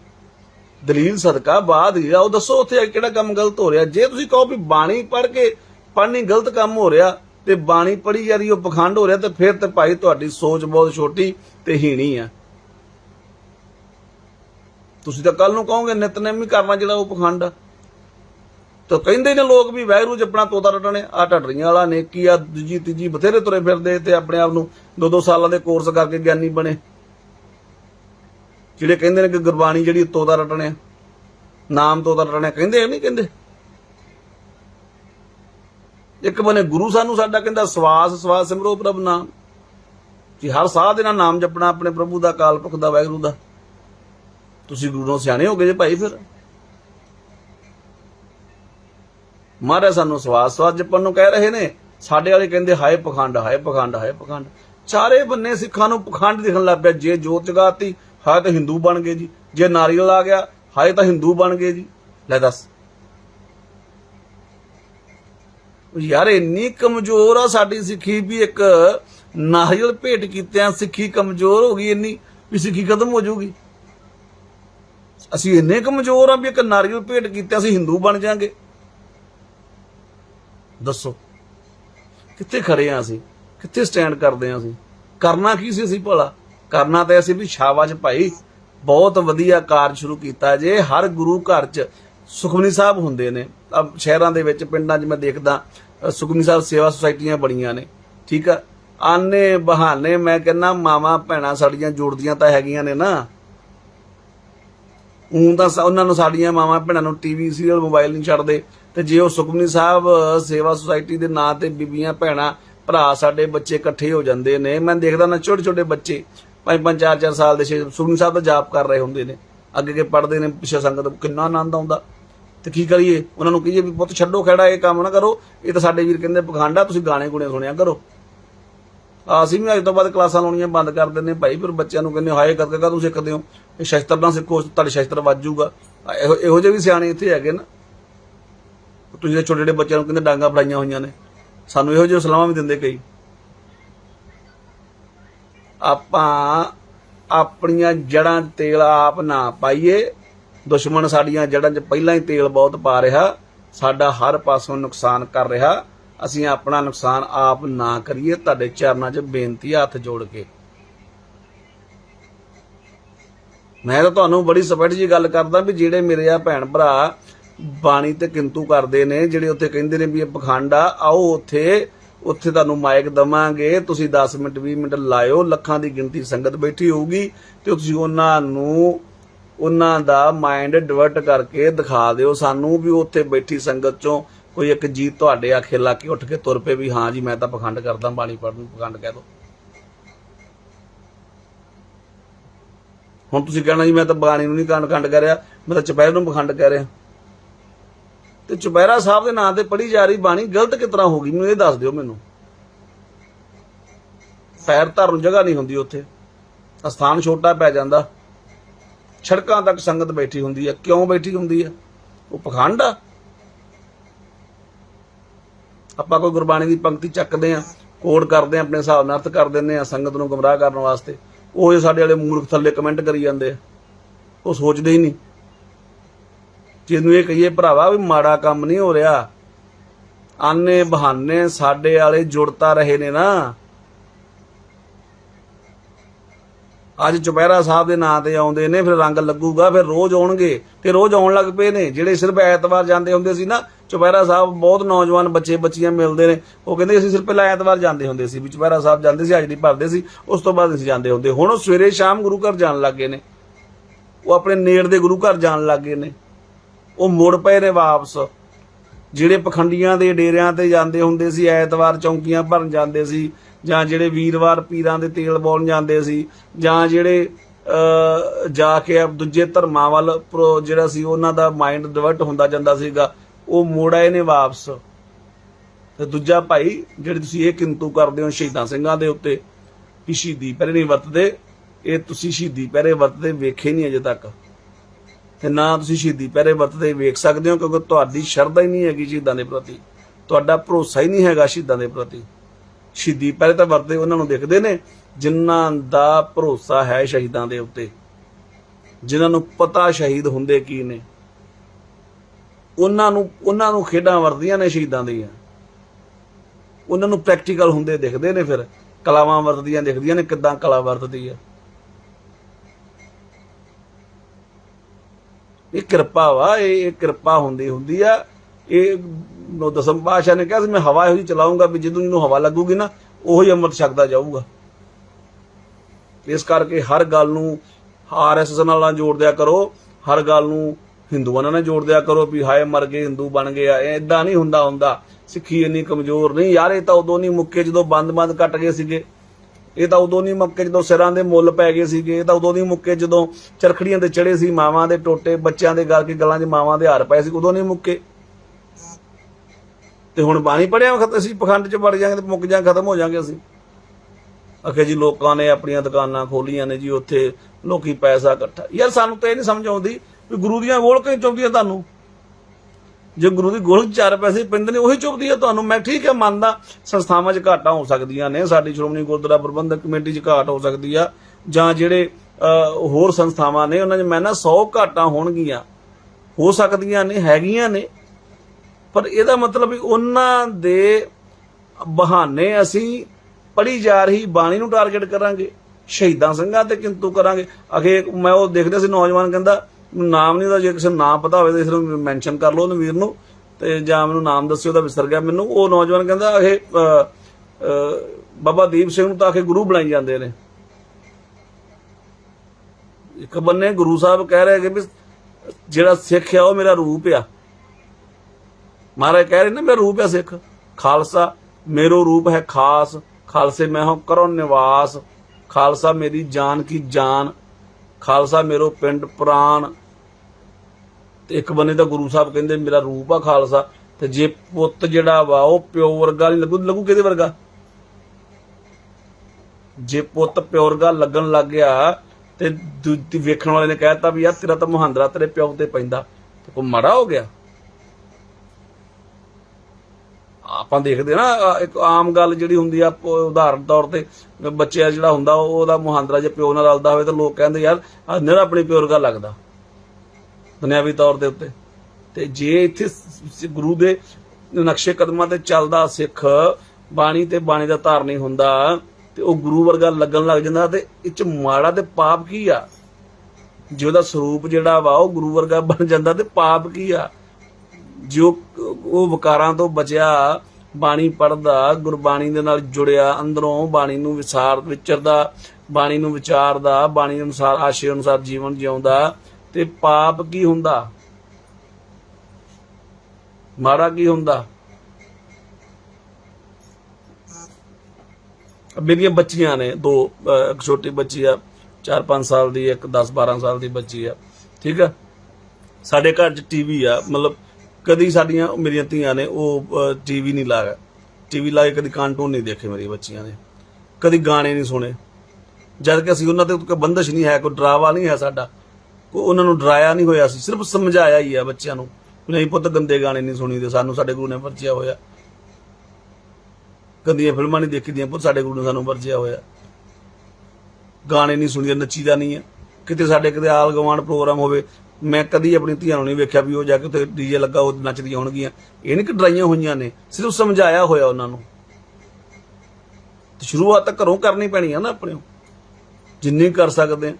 ਦਲੀਲ ਸਦਕਾ ਬਾਅਦ ਹੀ ਉਹ ਦੱਸੋ ਉੱਥੇ ਕਿਹੜਾ ਕੰਮ ਗਲਤ ਹੋ ਰਿਹਾ। ਜੇ ਤੁਸੀਂ ਕਹੋ ਵੀ ਬਾਣੀ ਪੜ੍ਹ ਕੇ ਪੜ੍ਹਨੀ ਗਲਤ ਕੰਮ ਹੋ ਰਿਹਾ ਤੇ ਬਾਣੀ ਪੜ੍ਹੀ ਜਾ ਰਹੀ, ਉਹ ਪਖੰਡ ਹੋ ਰਿਹਾ, ਤੇ ਫਿਰ ਤੇ ਭਾਈ ਤੁਹਾਡੀ ਸੋਚ ਬਹੁਤ ਛੋਟੀ ਤੇ ਹੀਣੀ ਆ। ਤੁਸੀਂ ਤਾਂ ਕੱਲ ਨੂੰ ਕਹੋਗੇ ਨਿਤਨੇਮ ਹੀ ਕਰਨਾ ਜਿਹੜਾ ਉਹ ਪਖੰਡ ਆ। ਤਾਂ ਕਹਿੰਦੇ ਨੇ ਲੋਕ ਵੀ ਵੈਰੂ ਜਪਣਾ ਤੋਤਾ ਰਟਣੇ ਆ ਢੱਡਰੀਆਂ ਵਾਲਾ ਨੇਕੀ ਆ ਦੂਜੀ ਤੀਜੀ ਬਥੇਰੇ ਤੁਰੇ ਫਿਰਦੇ ਤੇ ਆਪਣੇ ਆਪ ਨੂੰ ਦੋ ਦੋ ਸਾਲਾਂ ਦੇ ਕੋਰਸ ਕਰਕੇ ਗਿਆਨੀ ਬਣੇ। ਜਿਹੜੇ ਕਹਿੰਦੇ ਨੇ ਕਿ ਗੁਰਬਾਣੀ ਜਿਹੜੀ ਤੋਤਾ ਰਟਣੇ ਆ, ਨਾਮ ਤੋਤਾ ਰਟਣੇ ਕਹਿੰਦੇ ਇਹ ਨਹੀਂ ਕਹਿੰਦੇ। ਇੱਕ ਬਨੇ ਗੁਰੂ ਸਾਨੂੰ ਸਾਡਾ ਕਹਿੰਦਾ ਸਵਾਸ ਸਵਾਸ ਸਿਮਰੋ ਪ੍ਰਭ ਨਾਮ। ਕਿ ਹਰ ਸਾਹ ਦੇ ਨਾਲ ਨਾਮ ਜਪਣਾ ਆਪਣੇ ਪ੍ਰਭੂ ਦਾ ਕਾਲ ਪੁਰਖ ਦਾ ਵਾਹਿਗੁਰੂ ਦਾ। ਤੁਸੀਂ ਗੁਰੂਆਂ ਸਿਆਣੇ ਹੋ ਗਏ ਜੇ ਭਾਈ ਫਿਰ। ਮਹਾਰਾਜ ਸਾਨੂੰ ਸਵਾਸ ਸਵਾਸ ਜਪਣ ਨੂੰ ਕਹਿ ਰਹੇ ਨੇ। ਸਾਡੇ ਵਾਲੇ ਕਹਿੰਦੇ, ਹਾਏ ਪਖੰਡ ਹਾਏ ਪਖੰਡ ਹਾਏ ਪਖੰਡ। ਚਾਰੇ ਬੰਨੇ ਸਿੱਖਾਂ ਨੂੰ ਪਖੰਡ ਦਿਖਣ ਲੱਗ ਪਿਆ। ਜੇ ਜੋਤ ਜਗਾਤੀ, ਹਾਏ ਤਾਂ ਹਿੰਦੂ ਬਣ ਗਏ ਜੀ। ਜੇ ਨਾਰੀਅਲ ਆ ਗਿਆ, ਹਾਏ ਤਾਂ ਹਿੰਦੂ ਬਣ ਗਏ ਜੀ। ਲੈ ਦੱਸ। ਯਾਰ ਇੰਨੀ ਕਮਜ਼ੋਰ ਆ ਸਾਡੀ ਸਿੱਖੀ ਵੀ ਇੱਕ। ਨਾਰੀਅਲ ਭੇਟ ਕੀਤਿਆਂ ਸਿੱਖੀ ਕਮਜ਼ੋਰ ਹੋ ਗਈ ਇੰਨੀ, ਵੀ ਸਿੱਖੀ ਖਤਮ ਹੋ ਜਾਊਗੀ। ਅਸੀਂ ਇੰਨੇ ਕਮਜ਼ੋਰ ਆ ਵੀ ਇੱਕ ਨਾਰੀਅਲ ਭੇਟ ਕੀਤਾ, ਅਸੀਂ ਹਿੰਦੂ ਬਣ ਜਾਾਂਗੇ। ਦੱਸੋ, ਕਿੱਥੇ ਖੜੇ ਆ ਅਸੀਂ? ਕਿੱਥੇ ਸਟੈਂਡ ਕਰਦੇ ਆ ਅਸੀਂ? ਕਰਨਾ ਕੀ ਸੀ ਅਸੀਂ ਭਲਾ? ਕਰਨਾ ਤਾਂ ਅਸੀਂ ਵੀ ਸ਼ਾਬਾਸ਼ ਭਾਈ, ਬਹੁਤ ਵਧੀਆ ਕਾਰਜ ਸ਼ੁਰੂ ਕੀਤਾ ਜੇ। ਹਰ ਗੁਰੂ ਘਰ 'ਚ ਸੁਖਮਨੀ ਸਾਹਿਬ ਹੁੰਦੇ ਨੇ। ਸ਼ਹਿਰਾਂ ਦੇ ਵਿੱਚ, ਪਿੰਡਾਂ 'ਚ ਮੈਂ ਦੇਖਦਾ ਅਹ ਸੁਖਮਨੀ ਸਾਹਿਬ ਸੇਵਾ ਸੁਸਾਇਟੀਆਂ ਬਣੀਆਂ ਨੇ। ਠੀਕ ਆ? ਆਨੇ ਬਹਾਨੇ ਮੈਂ ਕਹਿੰਦਾ ਮਾਵਾਂ ਭੈਣਾਂ ਸਾਡੀਆਂ ਜੁੜਦੀਆਂ ਤਾਂ ਹੈਗੀਆਂ ਨੇ ਨਾ। ਹੁਣ ਤਾਂ ਉਹਨਾਂ ਨੂੰ ਸਾਡੀਆਂ ਮਾਵਾਂ ਭੈਣਾਂ ਨੂੰ ਟੀਵੀ ਸੀਰੀਅਲ ਮੋਬਾਈਲ ਨਹੀਂ ਛੱਡਦੇ। ਤੇ ਜੇ ਉਹ ਸੁਖਮਨੀ ਸਾਹਿਬ ਸੇਵਾ ਸੁਸਾਇਟੀ ਦੇ ਨਾਂ ਤੇ ਬੀਬੀਆਂ, ਭੈਣਾਂ, ਭਰਾ ਸਾਡੇ ਬੱਚੇ ਇਕੱਠੇ ਹੋ ਜਾਂਦੇ ਨੇ। ਮੈਂ ਦੇਖਦਾ ਨਾ ਛੋਟੇ ਛੋਟੇ ਬੱਚੇ, ਪੰਜ ਪੰਜ, ਚਾਰ ਚਾਰ ਸਾਲ ਦੇ ਛੇ ਸੁਖਮਨੀ ਸਾਹਿਬ ਦਾ ਜਾਪ ਕਰ ਰਹੇ ਹੁੰਦੇ ਨੇ। ਅੱਗੇ ਅੱਗੇ ਪੜਦੇ ਨੇ, ਪਿੱਛੇ ਸੰਗਤ, ਕਿੰਨਾ ਆਨੰਦ ਆਉਂਦਾ। ਤੇ ਕੀ ਕਰੀਏ? ਉਹਨਾਂ ਨੂੰ ਕਹੀਏ ਵੀ, ਪੁੱਤ ਛੱਡੋ ਖੜਾ ਇਹ ਕੰਮ ਨਾ ਕਰੋ। ਇਹ ਤਾਂ ਸਾਡੇ ਵੀਰ ਕਹਿੰਦੇ, ਪਖੰਡਾ, ਤੁਸੀਂ ਗਾਣੇ ਗੁਣੇ ਸੁਣਿਆ ਕਰੋ। ਅਸੀਂ ਵੀ ਅੱਜ ਤੋਂ ਬਾਅਦ ਕਲਾਸਾਂ ਲਾਉਣੀਆਂ ਬੰਦ ਕਰ ਦਿੰਦੇ ਭਾਈ ਫਿਰ ਬੱਚਿਆਂ ਨੂੰ ਕਹਿੰਦੇ ਹਾਏ ਕਰਕੇ ਕਾ ਸਿੱਖਦੇ ਹੋ? ਇਹ ਸ਼ਸਤਰ ਨਾ ਸਿੱਖੋ, ਤੁਹਾਡੇ ਸ਼ਸਤਰ ਵੱਜੂਗਾ ਇਹੋ ਇਹੋ ਜਿਹੇ ਵੀ ਸਿਆਣੇ ਇੱਥੇ ਹੈਗੇ ਨਾ। ਤੁਸੀਂ ਤਾਂ ਛੋਟੇ ਛੋਟੇ ਬੱਚਿਆਂ ਨੂੰ ਕਹਿੰਦੇ ਡਾਂਗਾ ਫੜਾਈਆਂ ਹੋਈਆਂ ਨੇ, ਸਾਨੂੰ ਇਹੋ ਜਿਹੇ ਸਲਾਹਾਂ ਵੀ ਦਿੰਦੇ ਕਈ। ਆਪਾਂ ਆਪਣੀਆਂ ਜੜਾਂ ਤੇਲ ਆਪ ਨਾ ਪਾਈਏ। ਦੁਸ਼ਮਣ ਸਾਡੀਆਂ ਜੜਾਂ 'ਚ ਪਹਿਲਾਂ ਹੀ ਤੇਲ ਬਹੁਤ ਪਾ ਰਿਹਾ। ਸਾਡਾ ਹਰ ਪਾਸੋਂ ਨੁਕਸਾਨ ਕਰ ਰਿਹਾ। ਅਸੀਂ ਆਪਣਾ ਨੁਕਸਾਨ ਆਪ ਨਾ ਕਰੀਏ, ਤੁਹਾਡੇ ਚਰਨਾਂ 'ਚ ਬੇਨਤੀ ਹੱਥ ਜੋੜ ਕੇ। ਮੈਂ ਤਾਂ ਤੁਹਾਨੂੰ ਬੜੀ ਸਪਸ਼ਟ ਜੀ ਗੱਲ ਕਰਦਾ ਵੀ ਜਿਹੜੇ ਮੇਰੇ ਆ ਭੈਣ ਭਰਾ ਬਾਣੀ ਤੇ ਕਿੰਤੂ ਕਰਦੇ ਨੇ, ਜਿਹੜੇ ਉੱਥੇ ਕਹਿੰਦੇ ਨੇ ਵੀ ਇਹ ਪਖੰਡ ਆ, ਆਓ ਉੱਥੇ ਉੱਥੇ ਤੁਹਾਨੂੰ ਮਾਈਕ ਦਵਾਂਗੇ, ਤੁਸੀਂ 10 ਮਿੰਟ 20 ਮਿੰਟ ਲਾਇਓ, ਲੱਖਾਂ ਦੀ ਗਿਣਤੀ ਸੰਗਤ ਬੈਠੀ ਹੋਊਗੀ ਤੇ ਤੁਸੀਂ ਉਹਨਾਂ ਨੂੰ, ਉਹਨਾਂ ਦਾ ਮਾਈਂਡ ਡਿਵਰਟ ਕਰਕੇ ਦਿਖਾ ਦਿਓ ਸਾਨੂੰ ਵੀ ਉੱਥੇ ਬੈਠੀ ਸੰਗਤ ਚੋਂ ਕੋਈ ਇੱਕ ਜੀਤ ਤੁਹਾਡੇ ਆਖੇ ਲਾ ਕੇ ਉੱਠ ਕੇ ਤੁਰ ਪਏ ਵੀ ਹਾਂ ਜੀ, ਮੈਂ ਤਾਂ ਪਖੰਡ ਕਰਦਾ, ਬਾਣੀ ਪੜਨ ਨੂੰ ਪਖੰਡ ਕਹਿ ਦੋ। ਹੁਣ ਤੁਸੀਂ ਕਹਿਣਾ ਜੀ, ਮੈਂ ਤਾਂ ਬਾਣੀ ਨੂੰ ਨਹੀਂ ਕੰਡ ਕੰਡ ਕਰ ਰਿਹਾ, ਮੈਂ ਤਾਂ ਚੁਪਹਿਰੇ ਨੂੰ ਪਖੰਡ ਕਹਿ ਰਿਹਾ। ਤੇ ਚੁਪਹਿਰਾ ਸਾਹਿਬ ਦੇ ਨਾਂ ਤੇ ਪੜੀ ਜਾ ਰਹੀ ਬਾਣੀ ਗਲਤ ਕਿਸ ਤਰ੍ਹਾਂ ਹੋ ਗਈ, ਮੈਨੂੰ ਇਹ ਦੱਸ ਦਿਓ ਮੈਨੂੰ। ਪੈਰ ਧਰਨ ਜਗ੍ਹਾ ਨਹੀਂ ਹੁੰਦੀ ਉੱਥੇ। ਅਸਥਾਨ ਛੋਟਾ ਪੈ ਜਾਂਦਾ। ਸੜਕਾਂ ਤੱਕ ਸੰਗਤ ਬੈਠੀ ਹੁੰਦੀ ਹੈ ਕਿਉਂ ਬੈਠੀ ਹੁੰਦੀ ਹੈ ਉਹ ਪਖੰਡ ਆ। ਆਪਾਂ ਕੋਈ ਗੁਰਬਾਣੀ ਦੀ ਪੰਕਤੀ ਚੱਕਦੇ ਆ ਕੋਡ ਕਰਦੇ ਆ ਆਪਣੇ ਹਿਸਾਬ ਨਾਲ ਅਰਥ ਕਰ ਦਿੰਦੇ ਆ ਸੰਗਤ ਨੂੰ ਗੁੰਮਰਾਹ ਕਰਨ ਵਾਸਤੇ, ਉਹ ਜੇ ਸਾਡੇ ਵਾਲੇ ਮੂਰਖ ਥੱਲੇ ਕਮੈਂਟ ਕਰੀ ਜਾਂਦੇ ਆ, ਉਹ ਸੋਚਦੇ ਹੀ ਨਹੀਂ। ਜਿਹਨੂੰ ਇਹ ਕਹੀਏ, ਭਰਾਵਾ ਵੀ ਮਾੜਾ ਕੰਮ ਨਹੀਂ ਹੋ ਰਿਹਾ। ਆਨੇ ਬਹਾਨੇ ਸਾਡੇ ਵਾਲੇ ਜੁੜਤਾ ਰਹੇ ਨੇ ਨਾ ਅੱਜ ਚੁਪਹਿਰਾ ਸਾਹਿਬ ਦੇ ਨਾਂ ਤੇ ਆਉਂਦੇ ਨੇ, ਫਿਰ ਰੰਗ ਲੱਗੂਗਾ, ਫਿਰ ਰੋਜ਼ ਆਉਣਗੇ ਤੇ ਰੋਜ਼ ਆਉਣ ਲੱਗ ਪਏ ਨੇ। ਜਿਹੜੇ ਸਿਰਫ ਐਤਵਾਰ ਜਾਂਦੇ ਹੁੰਦੇ ਸੀ ਨਾ, ਚੁਪਹਿਰਾ ਸਾਹਿਬ ਬਹੁਤ ਨੌਜਵਾਨ ਬੱਚੇ ਬੱਚੀਆਂ ਮਿਲਦੇ ਨੇ। ਉਹ ਕਹਿੰਦੇ ਅਸੀਂ ਸਿਰਫ ਪਹਿਲਾਂ ਐਤਵਾਰ ਜਾਂਦੇ ਹੁੰਦੇ ਸੀ, ਵੀ ਚੁਪਹਿਰਾ ਸਾਹਿਬ ਜਾਂਦੇ ਸੀ, ਅੱਜ ਦੀ ਭਰਦੇ ਸੀ, ਉਸ ਤੋਂ ਬਾਅਦ ਅਸੀਂ ਜਾਂਦੇ ਹੁੰਦੇ। ਹੁਣ ਉਹ ਸਵੇਰੇ ਸ਼ਾਮ ਗੁਰੂ ਘਰ ਜਾਣ ਲੱਗ ਗਏ ਨੇ। ਉਹ ਆਪਣੇ ਨੇੜ ਦੇ ਗੁਰੂ ਘਰ ਜਾਣ ਲੱਗ ਗਏ ਨੇ। ਉਹ ਮੁੜ ਪਏ ਨੇ ਵਾਪਸ। ਜਿਹੜੇ ਪਖੰਡੀਆਂ ਦੇ ਡੇਰਿਆਂ ਤੇ ਜਾਂਦੇ ਹੁੰਦੇ ਸੀ, ਐਤਵਾਰ ਚੌਂਕੀਆਂ ਭਰਨ ਜਾਂਦੇ ਸੀ ਜਾਂ ਜਿਹੜੇ ਵੀਰਵਾਰ ਪੀਰਾਂ ਦੇ ਤੇਲ ਬੋਲਣ ਜਾਂਦੇ ਸੀ, ਜਾਂ ਜਿਹੜੇ ਜਾ ਕੇ ਆਪ ਦੂਜੇ ਧਰਮਾਂ ਵੱਲ ਜਿਹੜਾ ਸੀ ਉਹਨਾਂ ਦਾ ਮਾਈਂਡ ਡਿਵਰਟ ਹੁੰਦਾ ਜਾਂਦਾ ਸੀਗਾ, ਉਹ ਮੋੜ ਆਏ ਨੇ ਵਾਪਸ। ਤੇ ਦੂਜਾ ਭਾਈ, ਜਿਹੜੇ ਤੁਸੀਂ ਇਹ ਕਿੰਤੂ ਕਰਦੇ ਹੋ ਸ਼ਹੀਦਾਂ ਸਿੰਘਾਂ ਦੇ ਉੱਤੇ, ਕਿ ਸ਼ਹੀਦੀ ਪਹਿਰੇ ਨਹੀਂ ਵਰਤਦੇ, ਇਹ ਤੁਸੀਂ ਸ਼ਹੀਦੀ ਪਹਿਰੇ ਵਰਤਦੇ ਵੇਖੇ ਨਹੀਂ ਅਜੇ ਤੱਕ। ਤੇ ਨਾ ਤੁਸੀਂ ਸ਼ਹੀਦੀ ਪਹਿਰੇ ਵਰਤਦੇ ਵੇਖ ਸਕਦੇ ਹੋ, ਕਿਉਂਕਿ ਤੁਹਾਡੀ ਸ਼ਰਧਾ ਹੀ ਨਹੀਂ ਹੈਗੀ ਸ਼ਹੀਦਾਂ ਦੇ ਪ੍ਰਤੀ। ਤੁਹਾਡਾ ਭਰੋਸਾ ਹੀ ਨਹੀਂ ਹੈਗਾ ਸ਼ਹੀਦਾਂ ਦੇ ਪ੍ਰਤੀ। ਸ਼ਹੀਦੀ ਪਹਿਲੇ ਤਾਂ ਵਰਤਦੇ ਉਹਨਾਂ ਨੂੰ ਦੇਖਦੇ ਨੇ, ਜਿਨ੍ਹਾਂ ਦਾ ਭਰੋਸਾ ਹੈ ਸ਼ਹੀਦਾਂ ਦੇ ਉੱਤੇ। ਜਿਨ੍ਹਾਂ ਨੂੰ ਪਤਾ ਸ਼ਹੀਦ ਹੁੰਦੇ ਕੀ ਨੇ। ਉਹਨਾਂ ਨੂੰ ਉਹਨਾਂ ਨੂੰ ਖੇਡਾਂ ਵਰਦੀਆਂ ਨੇ ਸ਼ਹੀਦਾਂ ਦੀਆਂ। ਉਹਨਾਂ ਨੂੰ ਪ੍ਰੈਕਟੀਕਲ ਹੁੰਦੇ ਦਿਖਦੇ ਨੇ ਫਿਰ। ਕਲਾਵਾਂ ਵਰਤਦੀਆਂ ਦਿਖਦੀਆਂ ਨੇ, ਕਿੱਦਾਂ ਕਲਾ ਵਰਤਦੀ ਆ। ਇਹ ਕਿਰਪਾ ਵਾ, ਇਹ ਕਿਰਪਾ ਹੁੰਦੀ ਹੁੰਦੀ ਆ। ਇਹ ਦਸਮ ਪਾਸ਼ਾ ਨੇ ਕਿਹਾ ਸੀ, ਮੈਂ ਹਵਾ ਇਹੋ ਜਿਹੀ ਚਲਾਉਂਗਾ ਵੀ ਜਦੋਂ ਜਿਹਨੂੰ ਹਵਾ ਲੱਗੂਗੀ ਨਾ, ਉਹੀ ਅੰਮ੍ਰਿਤ ਛਕਦਾ ਜਾਊਗਾ। ਇਸ ਕਰਕੇ ਹਰ ਗੱਲ ਨੂੰ ਆਰਐਸਐਸ ਨਾਲ ਨਾ ਜੋੜ ਦਿਆ ਕਰੋ, ਹਰ ਗੱਲ ਨੂੰ ਹਿੰਦੂਆਂ ਨਾਲ ਨਾ ਜੋੜ ਦਿਆ ਕਰੋ ਵੀ ਹਾਏ ਮਰ ਗਏ, ਹਿੰਦੂ ਬਣ ਗਏ ਆ ਨਹੀਂ ਹੁੰਦਾ ਹੁੰਦਾ। ਸਿੱਖੀ ਇੰਨੀ ਕਮਜ਼ੋਰ ਨਹੀਂ, ਯਾਰ ਇਹ ਤਾਂ ਉਦੋਂ ਨਹੀਂ ਮੁੱਕੇ ਜਦੋਂ ਬੰਦ-ਬੰਦ ਕੱਟ ਗਏ ਸੀਗੇ। ਇਹ ਤਾਂ ਉਦੋਂ ਨਹੀਂ ਮੁੱਕੇ ਜਦੋਂ ਸਿਰਾਂ ਦੇ ਮੁੱਲ ਪੈ ਗਏ ਸੀਗੇ, ਇਹ ਤਾਂ ਉਦੋਂ ਨਹੀਂ ਮੁੱਕੇ ਜਦੋਂ ਚਰਖੜੀਆਂ ਤੇ ਚੜੇ ਸੀ, ਮਾਵਾਂ ਦੇ ਟੋਟੇ, ਬੱਚਿਆਂ ਦੇ ਗਲ ਕੇ ਗਲਾਂ 'ਚ ਮਾਵਾਂ ਦੇ ਹਾਰ ਪਏ ਸੀ, ਉਦੋਂ ਨਹੀਂ ਮੁੱਕੇ। ਤੇ ਹੁਣ ਬਾਣੀ ਪੜਿਆ ਖਤ ਅਸੀਂ ਪਖੰਡ 'ਚ ਵੜ ਜਾਾਂਗੇ ਤੇ ਮੁੱਕ ਜਾਂ ਖਤਮ ਹੋ ਜਾਾਂਗੇ ਅਸੀਂ। ਅਖੇ ਜੀ, ਲੋਕਾਂ ਨੇ ਆਪਣੀਆਂ ਦੁਕਾਨਾਂ ਖੋਲੀਆਂ ਨੇ ਜੀ, ਉੱਥੇ ਲੋਕੀ ਪੈਸਾ ਇਕੱਠਾ। ਯਾਰ ਸਾਨੂੰ ਤਾਂ ਇਹ ਨਹੀਂ ਸਮਝ ਆਉਂਦੀ ਵੀ ਗੁਰੂ ਦੀਆਂ ਗੋਲਕਾਂ ਚੁੱਭਦੀਆਂ ਤੁਹਾਨੂੰ। ਜੇ ਗੁਰੂ ਦੀ ਗੋਲਕ ਚਾਰ ਪੈਸੇ ਪੈਂਦੇ ਨੇ, ਉਹੀ ਚੁੱਭਦੀ ਹੈ ਤੁਹਾਨੂੰ। ਮੈਂ ਠੀਕ ਹੈ, ਮੰਨਦਾ, ਸੰਸਥਾਵਾਂ 'ਚ ਘਾਟਾਂ ਹੋ ਸਕਦੀਆਂ ਨੇ, ਸਾਡੀ ਸ਼੍ਰੋਮਣੀ ਗੁਰਦੁਆਰਾ ਪ੍ਰਬੰਧਕ ਕਮੇਟੀ 'ਚ ਘਾਟ ਹੋ ਸਕਦੀ ਆ, ਜਾਂ ਜਿਹੜੇ ਹੋਰ ਸੰਸਥਾਵਾਂ ਨੇ, ਉਹਨਾਂ 'ਚ ਮੈਂ ਨਾ 100 ਘਾਟਾਂ ਹੋਣਗੀਆਂ। ਹੋ ਸਕਦੀਆਂ ਨੇ, ਹੈਗੀਆਂ ਨੇ। ਪਰ ਇਹਦਾ ਮਤਲਬ ਵੀ ਉਹਨਾਂ ਦੇ ਬਹਾਨੇ ਅਸੀਂ ਪੜੀ ਜਾ ਰਹੀ ਬਾਣੀ ਨੂੰ ਟਾਰਗੇਟ ਕਰਾਂਗੇ, ਸ਼ਹੀਦਾਂ ਸਿੰਘਾਂ ਤੇ ਕਿੰਤੂ ਕਰਾਂਗੇ। ਅਗੇ ਮੈਂ ਉਹ ਦੇਖਦੇ ਸੀ ਨੌਜਵਾਨ ਕਹਿੰਦਾ ਨਾਮ ਨਹੀਂ ਉਹਦਾ ਜੇ ਕਿਸੇ ਨੂੰ ਨਾਮ ਪਤਾ ਹੋਵੇ ਤਾਂ ਇਸ ਨੂੰ ਮੈਂਸ਼ਨ ਕਰ ਲਓ ਉਹਨੂੰ ਵੀਰ ਨੂੰ, ਤੇ ਜਾਂ ਮੈਨੂੰ ਨਾਮ ਦੱਸਿਓ, ਉਹਦਾ ਵਿਸਰ ਗਿਆ ਮੈਨੂੰ। ਉਹ ਨੌਜਵਾਨ ਕਹਿੰਦਾ ਇਹ ਬਾਬਾ ਦੀਪ ਸਿੰਘ ਨੂੰ ਤਾਂ ਅਖੇ ਗੁਰੂ ਬਣਾਈ ਜਾਂਦੇ ਨੇ। ਇੱਕ ਬੰਨੇ ਗੁਰੂ ਸਾਹਿਬ ਕਹਿ ਰਹੇ ਕਿ ਵੀ ਜਿਹੜਾ ਸਿੱਖ ਆ, ਉਹ ਮੇਰਾ ਰੂਪ ਆ। ਮਹਾਰਾਜ ਕਹਿ ਰਹੇ ਨੇ ਮੈਂ ਰੂਪ ਹੈ ਸਿੱਖ, ਖਾਲਸਾ ਮੇਰੋ ਰੂਪ ਹੈ ਖਾਸ, ਖਾਲਸੇ ਮੈਂ ਹਾਂ ਕਰੋ ਨਿਵਾਸ, ਖਾਲਸਾ ਮੇਰੀ ਜਾਨ ਕੀ ਜਾਨ, ਖਾਲਸਾ ਮੇਰੋ ਪਿੰਡ ਪ੍ਰਾਨ ਤੇ ਇੱਕ ਬੰਨੇ ਤਾਂ ਗੁਰੂ ਸਾਹਿਬ ਕਹਿੰਦੇ, ਮੇਰਾ ਰੂਪ ਆ ਖਾਲਸਾ, ਤੇ ਜੇ ਪੁੱਤ ਜਿਹੜਾ ਵਾ, ਉਹ ਪਿਓ ਵਰਗਾ ਨਹੀਂ ਲੱਗੂ ਲੱਗੂ ਕਿਹਦੇ ਵਰਗਾ? ਜੇ ਪੁੱਤ ਪਿਓ ਵਰਗਾ ਲੱਗਣ ਲੱਗ ਗਿਆ, ਤੇ ਦੂਜੀ ਵੇਖਣ ਵਾਲੇ ਨੇ ਕਹਿਤਾ ਵੀ ਯਾਰ ਤੇਰਾ ਤਾਂ ਮੁਹਾਂਦਰਾ ਤੇਰੇ ਪਿਓ ਤੇ ਪੈਂਦਾ, ਤੇ ਕੋਈ ਮਾੜਾ ਹੋ ਗਿਆ? ਆਪਾਂ ਦੇਖਦੇ ਨਾ ਇੱਕ ਆਮ ਗੱਲ ਜਿਹੜੀ ਹੁੰਦੀ ਆ ਉਦਾਹਰਨ ਤੌਰ ਤੇ ਬੱਚਿਆ ਜਿਹੜਾ ਹੁੰਦਾ ਉਹਦਾ ਮੁਹਾਂਦਰਾ ਜੇ ਪਿਓ ਨਾਲ ਰਲਦਾ ਹੋਵੇ ਤਾਂ ਲੋਕ ਕਹਿੰਦੇ ਯਾਰ ਨਿਹਰਾ ਆਪਣੇ ਪਿਓ ਵਰਗਾ ਲੱਗਦਾ। ਦੁਨਿਆਵੀ ਤੌਰ ਦੇ ਉੱਤੇ। ਤੇ ਜੇ ਇੱਥੇ ਗੁਰੂ ਦੇ ਨਕਸ਼ੇ ਕਦਮਾਂ ਤੇ ਚੱਲਦਾ ਸਿੱਖ, ਬਾਣੀ ਤੇ ਬਾਣੀ ਦਾ ਧਾਰਨੀ ਹੁੰਦਾ, ਤੇ ਉਹ ਗੁਰੂ ਵਰਗਾ ਲੱਗਣ ਲੱਗ ਜਾਂਦਾ, ਤੇ ਇਹ ਚ ਮਾੜਾ ਤੇ ਪਾਪ ਕੀ ਆ? ਜੇ ਉਹਦਾ ਸਰੂਪ ਜਿਹੜਾ ਵਾ, ਉਹ ਗੁਰੂ ਵਰਗਾ ਬਣ ਜਾਂਦਾ, ਤੇ ਪਾਪ ਕੀ ਆ? ਜੋ ਉਹ ਵਿਕਾਰਾਂ ਤੋਂ ਬਚਿਆ, ਬਾਣੀ ਪੜਦਾ ਗੁਰਬਾਣੀ ਦੇ ਨਾਲ ਜੁੜਿਆ, ਅੰਦਰੋਂ ਬਾਣੀ ਨੂੰ ਵਿਚਾਰ ਵਿਚਰਦਾ, ਬਾਣੀ ਨੂੰ ਵਿਚਾਰਦਾ, ਬਾਣੀ ਅਨੁਸਾਰ, ਆਸ਼ੇ ਅਨੁਸਾਰ ਜੀਵਨ ਜਿਉਂਦਾ, ਤੇ ਪਾਪ ਕੀ ਹੁੰਦਾ? ਮਾੜਾ ਕੀ ਹੁੰਦਾ? ਮੇਰੀਆਂ ਬੱਚੀਆਂ ਨੇ, ਦੋ ਇੱਕ ਛੋਟੀ ਬੱਚੀ ਆ 4-5 ਸਾਲ ਦੀ, ਇੱਕ 10-12 ਸਾਲ ਦੀ ਬੱਚੀ ਆ, ਠੀਕ ਆ? ਸਾਡੇ ਘਰ 'ਚ ਟੀਵੀ ਆ, ਮਤਲਬ ਕਦੀ ਸਾਡੀਆਂ ਮੇਰੀਆਂ ਧੀਆਂ ਨੇ ਉਹ ਟੀਵੀ ਨਹੀਂ ਲਾਇਆ। ਟੀਵੀ ਲਾ ਕੇ ਕਦੀ ਕਾਰਟੂਨ ਨਹੀਂ ਦੇਖੇ ਮੇਰੀ ਬੱਚੀਆਂ ਨੇ। ਕਦੀ ਗਾਣੇ ਨਹੀਂ ਸੁਣੇ। ਜਦ ਕਿ ਅਸੀਂ ਉਹਨਾਂ ਤੇ ਕੋਈ ਬੰਦਸ਼ ਨਹੀਂ ਹੈ, ਕੋਈ ਡਰਾਵਾ ਨਹੀਂ ਹੈ ਸਾਡਾ। ਕੋਈ ਉਹਨਾਂ ਨੂੰ ਡਰਾਇਆ ਨਹੀਂ ਹੋਇਆ ਸੀ, ਸਿਰਫ ਸਮਝਾਇਆ ਹੀ ਆ ਬੱਚਿਆਂ ਨੂੰ ਵੀ ਨਹੀਂ ਪੁੱਤ, ਗੰਦੇ ਗਾਣੇ ਨਹੀਂ ਸੁਣੀਦੇ, ਸਾਨੂੰ ਸਾਡੇ ਗੁਰੂ ਨੇ ਵਰਜਿਆ ਹੋਇਆ। ਗੰਦੀਆਂ ਫਿਲਮਾਂ ਨਹੀਂ ਦੇਖੀਦੀਆਂ ਪੁੱਤ, ਸਾਡੇ ਗੁਰੂ ਨੇ ਸਾਨੂੰ ਵਰਜਿਆ ਹੋਇਆ। ਗਾਣੇ ਨਹੀਂ ਸੁਣੀਦੇ ਨੱਚੀਦਾ ਨਹੀਂ ਹੈ ਕਿਤੇ ਸਾਡੇ, ਕਿਤੇ ਆਲ ਗਵਾਂਡ ਪ੍ਰੋਗਰਾਮ ਹੋਵੇ ਮੈਂ ਕਦੀ ਆਪਣੀ ਧੀਆਂ ਨੂੰ ਨਹੀਂ ਵੇਖਿਆ ਵੀ ਉਹ ਜਾ ਕੇ ਉੱਥੇ ਡੀਜੇ ਲੱਗਾ, ਉਹ ਨੱਚਦੀਆਂ ਹੋਣਗੀਆਂ। ਇਹ ਨਹੀਂ ਕਿ ਡਰਾਈਆਂ ਹੋਈਆਂ ਨੇ, ਸਿਰਫ ਸਮਝਾਇਆ ਹੋਇਆ ਉਹਨਾਂ ਨੂੰ। ਸ਼ੁਰੂਆਤ ਤਾਂ ਘਰੋਂ ਕਰਨੀ ਪੈਣੀ ਆ ਨਾ ਆਪਣੇ ਜਿੰਨੀ ਕਰ ਸਕਦੇ ਆ।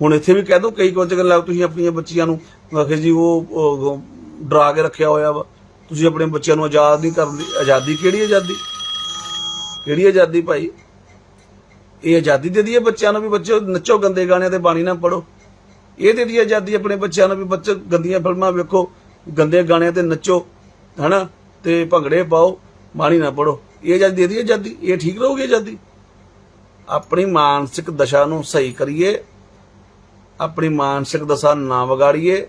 ਹੁਣ ਇੱਥੇ ਵੀ ਕਹਿ ਦੋ, ਕਈ ਕੁਝ ਗੱਲਾਂ ਤੁਸੀਂ ਆਪਣੀਆਂ ਬੱਚੀਆਂ ਨੂੰ। ਆਖੇ ਜੀ, ਉਹ ਡਰਾ ਕੇ ਰੱਖਿਆ ਹੋਇਆ ਵਾ। ਤੁਸੀਂ ਆਪਣੇ ਬੱਚਿਆਂ ਨੂੰ ਆਜ਼ਾਦ ਨਹੀਂ ਕਰਨ ਦੀ, ਆਜ਼ਾਦੀ ਕਿਹੜੀ ਆਜ਼ਾਦੀ? ਕਿਹੜੀ ਆਜ਼ਾਦੀ ਭਾਈ? ਇਹ ਆਜ਼ਾਦੀ ਦੇ ਦਈਏ ਬੱਚਿਆਂ ਨੂੰ ਵੀ ਬੱਚੇ ਨੱਚੋ ਗੰਦੇ ਗਾਣਿਆਂ ਤੇ ਬਾਣੀ ਨਾ ਪੜੋ ਇਹ ਦੇ ਦਈਏ ਆਜ਼ਾਦੀ ਆਪਣੇ ਬੱਚਿਆਂ ਨੂੰ ਵੀ ਬੱਚੇ ਗੰਦੀਆਂ ਫਿਲਮਾਂ ਵੇਖੋ, ਗੰਦੇ ਗਾਣਿਆਂ ਤੇ ਨੱਚੋ, ਹਨਾ? ਤੇ ਭੰਗੜੇ ਪਾਓ ਬਾਣੀ ਨਾ ਪੜੋ। ਇਹ ਆਜ਼ਾਦੀ ਦੇ ਦਈਏ ਆਜ਼ਾਦੀ ਇਹ ਠੀਕ ਰਹੂਗੀ ਆਜ਼ਾਦੀ ਆਪਣੀ ਮਾਨਸਿਕ ਦਸ਼ਾ ਨੂੰ ਸਹੀ ਕਰੀਏ, ਆਪਣੀ ਮਾਨਸਿਕ ਦਸ਼ਾ ਨਾ ਵਿਗਾੜੀਏ।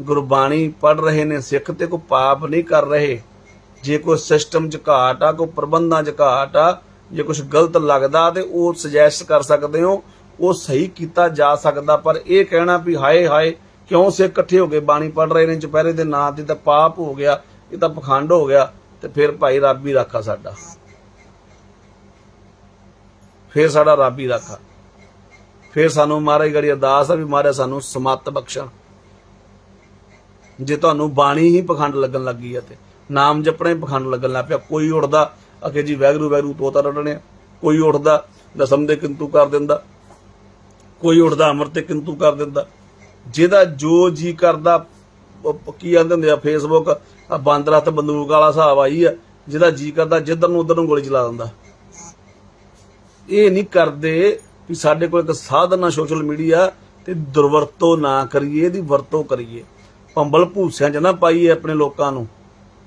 ਗੁਰਬਾਣੀ ਪੜ ਰਹੇ ਨੇ ਸਿੱਖ ਤੇ ਕੋਈ ਪਾਪ ਨਹੀਂ ਕਰ ਰਹੇ। ਜੇ ਕੋਈ ਸਿਸਟਮ ਚ ਘਾਟ ਆ, ਕੋਈ ਪ੍ਰਬੰਧਾਂ ਚ ਘਾਟ ਆ, ਜੇ ਕੁਝ ਗਲਤ ਲੱਗਦਾ ਤੇ ਉਹ ਸੁਜੈਸਟ ਕਰ ਸਕਦੇ ਹੋ ਉਹ ਸਹੀ ਕੀਤਾ ਜਾ ਸਕਦਾ, ਪਰ ਇਹ ਕਹਿਣਾ ਵੀ ਹਾਏ ਹਾਏ, ਕਿਉਂ ਸਿੱਖ ਇਕੱਠੇ ਹੋ ਕੇ ਬਾਣੀ ਪੜ ਰਹੇ ਨੇ, ਚੁਪਹਿਰੇ ਦੇ ਨਾਂ ਤੇ ਤਾਂ ਪਾਪ ਹੋ ਗਿਆ, ਇਹ ਤਾਂ ਪਖੰਡ ਹੋ ਗਿਆ, ਤੇ ਫਿਰ ਭਾਈ ਰੱਬ ਹੀ ਰਾਖਾ ਸਾਡਾ। ਫਿਰ ਸਾਡਾ ਰੱਬ ਹੀ ਰਾਖਾ। ਫਿਰ ਸਾਨੂੰ ਮਹਾਰਾਜ ਗੜੀ ਅਰਦਾਸ ਆ ਵੀ ਮਹਾਰਾਜ ਸਾਨੂੰ ਸਮੱਤ ਬਖਸ਼ਣ। ਜੇ ਤੁਹਾਨੂੰ ਬਾਣੀ ਹੀ ਪਖੰਡ ਲੱਗਣ ਲੱਗੀ ਆ ਤੇ, ਨਾਮ ਜਪਣਾ ਹੀ ਪਖੰਡ ਲੱਗਣ ਲੱਗ ਪਿਆ, ਕੋਈ ਉੜਦਾ ਅਕੇ ਜੀ, ਵੈਗਰੂ ਵੈਗਰੂ ਤੋਤਾ ਰੜਣੇ ਕੋਈ ਉੜਦਾ ਦਸਮ ਦੇ ਕਿੰਤੂ ਕਰ ਦਿੰਦਾ ਕੋਈ ਉੜਦਾ ਅਮਰ ਤੇ ਕਿੰਤੂ ਕਰ ਦਿੰਦਾ। ਜਿਹਦਾ ਜੋ ਜੀ ਕਰਦਾ ਕੀ ਆਂਦੇ ਹੁੰਦੇ ਆ ਫੇਸਬੁੱਕ ਆ ਬਾਂਦਰਾ ਤੇ ਬੰਦੂਕ ਵਾਲਾ ਹਿਸਾਬ ਆਈ ਆ। ਜਿਹਦਾ ਜੀ ਕਰਦਾ, ਜਿੱਧਰ ਨੂੰ ਉਧਰ ਨੂੰ ਗੋਲੀ ਚਲਾ ਦਿੰਦਾ। ਇਹ ਨਹੀਂ ਕਰਦੇ ਵੀ ਸਾਡੇ ਕੋਲ ਇੱਕ ਸਾਧਨ ਆ ਸੋਸ਼ਲ ਮੀਡੀਆ ਤੇ ਦੁਰਵਰਤੋਂ ਨਾ ਕਰੀਏ, ਇਹਦੀ ਵਰਤੋਂ ਕਰੀਏ। ਭੰਬਲ ਭੂਸਿਆਂ 'ਚ ਨਾ ਪਾਈਏ ਆਪਣੇ ਲੋਕਾਂ ਨੂੰ।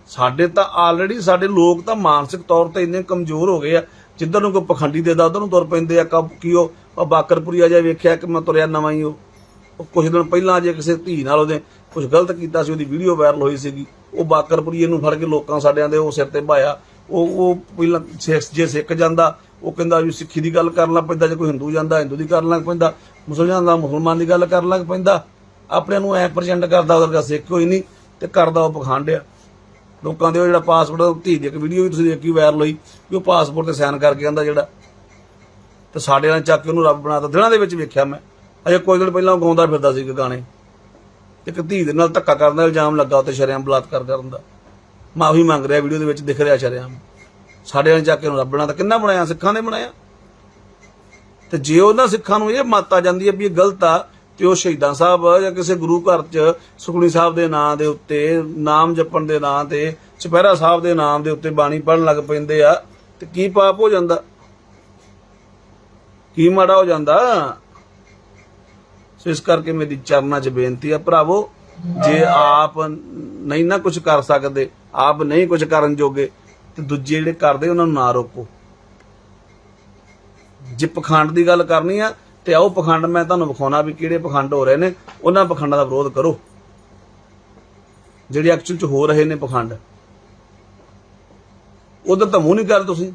ਸਾਡੇ ਤਾਂ ਆਲਰੇਡੀ ਸਾਡੇ ਲੋਕ ਤਾਂ ਮਾਨਸਿਕ ਤੌਰ ਤੇ ਇੰਨੇ ਕਮਜ਼ੋਰ ਹੋ ਗਏ ਆ। ਜਿੱਧਰ ਨੂੰ ਕੋਈ ਪਖੰਡੀ ਦੇਦਾ ਉਧਰ ਨੂੰ ਤੁਰ ਪੈਂਦੇ ਆ ਕਬ ਕੀ ਉਹ? ਬਾਕਰਪੁਰੀਆ ਜਿਹਾ ਵੇਖਿਆ ਕਿ ਮੈਂ ਤੁਰਿਆ ਨਵਾਂ ਹੀ ਉਹ। ਉਹ ਕੁਝ ਦਿਨ ਪਹਿਲਾਂ ਜੇ ਕਿਸੇ ਧੀ ਨਾਲ ਉਹਦੇ ਕੁਝ ਗਲਤ ਕੀਤਾ ਸੀ, ਉਹਦੀ ਵੀਡੀਓ ਵਾਇਰਲ ਹੋਈ ਸੀਗੀ। ਉਹ ਬਾਕਰਪੁਰੀਏ ਨੂੰ ਫੜ ਕੇ ਲੋਕਾਂ ਸਾਡਿਆਂ ਦੇ ਉਹ ਸਿਰ ਤੇ ਭਾਇਆ। ਉਹ ਉਹ ਪਹਿਲਾਂ ਸਿੱਖ- ਜੇ ਸਿੱਖ ਜਾਂਦਾ, ਉਹ ਕਹਿੰਦਾ ਵੀ ਸਿੱਖੀ ਦੀ ਗੱਲ ਕਰਨ ਲੱਗ ਪੈਂਦਾ, ਜੇ ਕੋਈ ਹਿੰਦੂ ਜਾਂਦਾ, ਹਿੰਦੂ ਦੀ ਕਰਨ ਲੱਗ ਪੈਂਦਾ। ਮੁਸਲਮਾਨ ਦਾ ਮੁਸਲਮਾਨ ਦੀ ਗੱਲ ਕਰਨ ਲੱਗ ਪੈਂਦਾ। ਆਪਣੇ ਨੂੰ ਐ ਪ੍ਰਜੈਂਟ ਕਰਦਾ ਉਹਦਾ ਸਿੱਖ ਕੋਈ ਨਹੀਂ ਤੇ ਕਰਦਾ ਉਹ ਪਖੰਡ ਆ। ਲੋਕਾਂ ਦੇ ਉਹ ਜਿਹੜਾ ਪਾਸਪੋਰਟ ਧੀ ਦੀ ਇੱਕ ਵੀਡੀਓ ਵੀ ਤੁਸੀਂ ਦੇਖੀ ਵਾਇਰਲ ਹੋਈ, ਵੀ ਉਹ ਪਾਸਪੋਰਟ ਤੇ ਸਾਈਨ ਕਰਕੇ ਆਂਦਾ ਜਿਹੜਾ। ਤੇ ਸਾਡੇ ਨਾਲ ਚੱਕ ਕੇ ਉਹਨੂੰ ਰੱਬ ਬਣਾਤਾ। ਦਿਨਾਂ ਦੇ ਵਿੱਚ ਵੇਖਿਆ ਮੈਂ। ਅਜੇ ਕੋਈ ਦਿਨ ਪਹਿਲਾਂ ਉਹ ਗਾਉਂਦਾ ਫਿਰਦਾ ਸੀ ਗਾਣੇ। ਇੱਕ ਧੀ ਦੇ ਨਾਲ ਧੱਕਾ ਕਰਨ ਦਾ ਇਲਜ਼ਾਮ ਲੱਗਾ ਉੱਤੇ ਸ਼ਰੇਆਮ ਬਲਾਤਕਾਰ ਕਰਨ ਦਾ। ਮਾਫੀ ਮੰਗ ਰਿਹਾ ਵੀਡੀਓ ਦੇ ਵਿੱਚ, ਦਿਖ ਰਿਹਾ ਸ਼ਰੇਆਮ। ਸਾਡੇ ਨਾਲ ਚੱਕ ਕੇ ਉਹਨੂੰ ਰੱਬ ਬਣਾਤਾ। ਕਿੰਨਾ ਬਣਾਇਆ? ਸਿੱਖਾਂ ਨੇ ਬਣਾਇਆ। ਤੇ ਜੇ ਉਹਨਾਂ ਸਿੱਖਾਂ ਨੂੰ ਇਹ ਮੱਤ ਆ ਜਾਂਦੀ ਹੈ ਵੀ ਇਹ ਗਲਤ ਆ ਤੇ ਉਹ ਸ਼ਹੀਦਾਂ ਸਾਹਿਬ ਜਾਂ ਕਿਸੇ ਗੁਰੂ ਘਰ 'ਚ ਸੁਖਣੀ ਸਾਹਿਬ ਦੇ ਨਾਂ ਦੇ ਉੱਤੇ, ਨਾਮ ਜਪਣ ਦੇ ਨਾਂ ਤੇ, ਚਪਹਿਰਾ ਸਾਹਿਬ ਦੇ ਨਾਮ ਦੇ ਉੱਤੇ ਬਾਣੀ ਪੜਨ ਲੱਗ ਪੈਂਦੇ ਆ, ਤੇ ਕੀ ਪਾਪ ਹੋ ਜਾਂਦਾ? ਕੀ ਮਾੜਾ ਹੋ ਜਾਂਦਾ? ਸੋ ਇਸ ਕਰਕੇ ਮੇਰੀ ਚਰਨਾਂ 'ਚ ਬੇਨਤੀ ਆ, ਭਰਾਵੋ, ਜੇ ਆਪ ਨਹੀਂ ਨਾ ਕੁਝ ਕਰ ਸਕਦੇ, ਆਪ ਨਹੀਂ ਕੁਝ ਕਰਨ ਜੋਗੇ, ਤੇ ਦੂਜੇ ਜਿਹੜੇ ਕਰਦੇ ਉਹਨਾਂ ਨੂੰ ਨਾ ਰੋਕੋ। ਜੇ ਪਖੰਡ ਦੀ ਗੱਲ ਕਰਨੀ ਆ ਤੇ ਆਓ ਪਖੰਡ, ਮੈਂ ਤੁਹਾਨੂੰ ਵਿਖਾਉਣਾ ਵੀ ਕਿਹੜੇ ਪਖੰਡ ਹੋ ਰਹੇ ਨੇ, ਉਹਨਾਂ ਪਖੰਡਾਂ ਦਾ ਵਿਰੋਧ ਕਰੋ। ਜਿਹੜੇ ਐਕਚੁਅਲ ਚ ਹੋ ਰਹੇ ਨੇ ਪਖੰਡ। ਉਧਰ ਤਾਂ ਮੂੰਹ ਨਹੀਂ ਕਰ ਤੁਸੀਂ।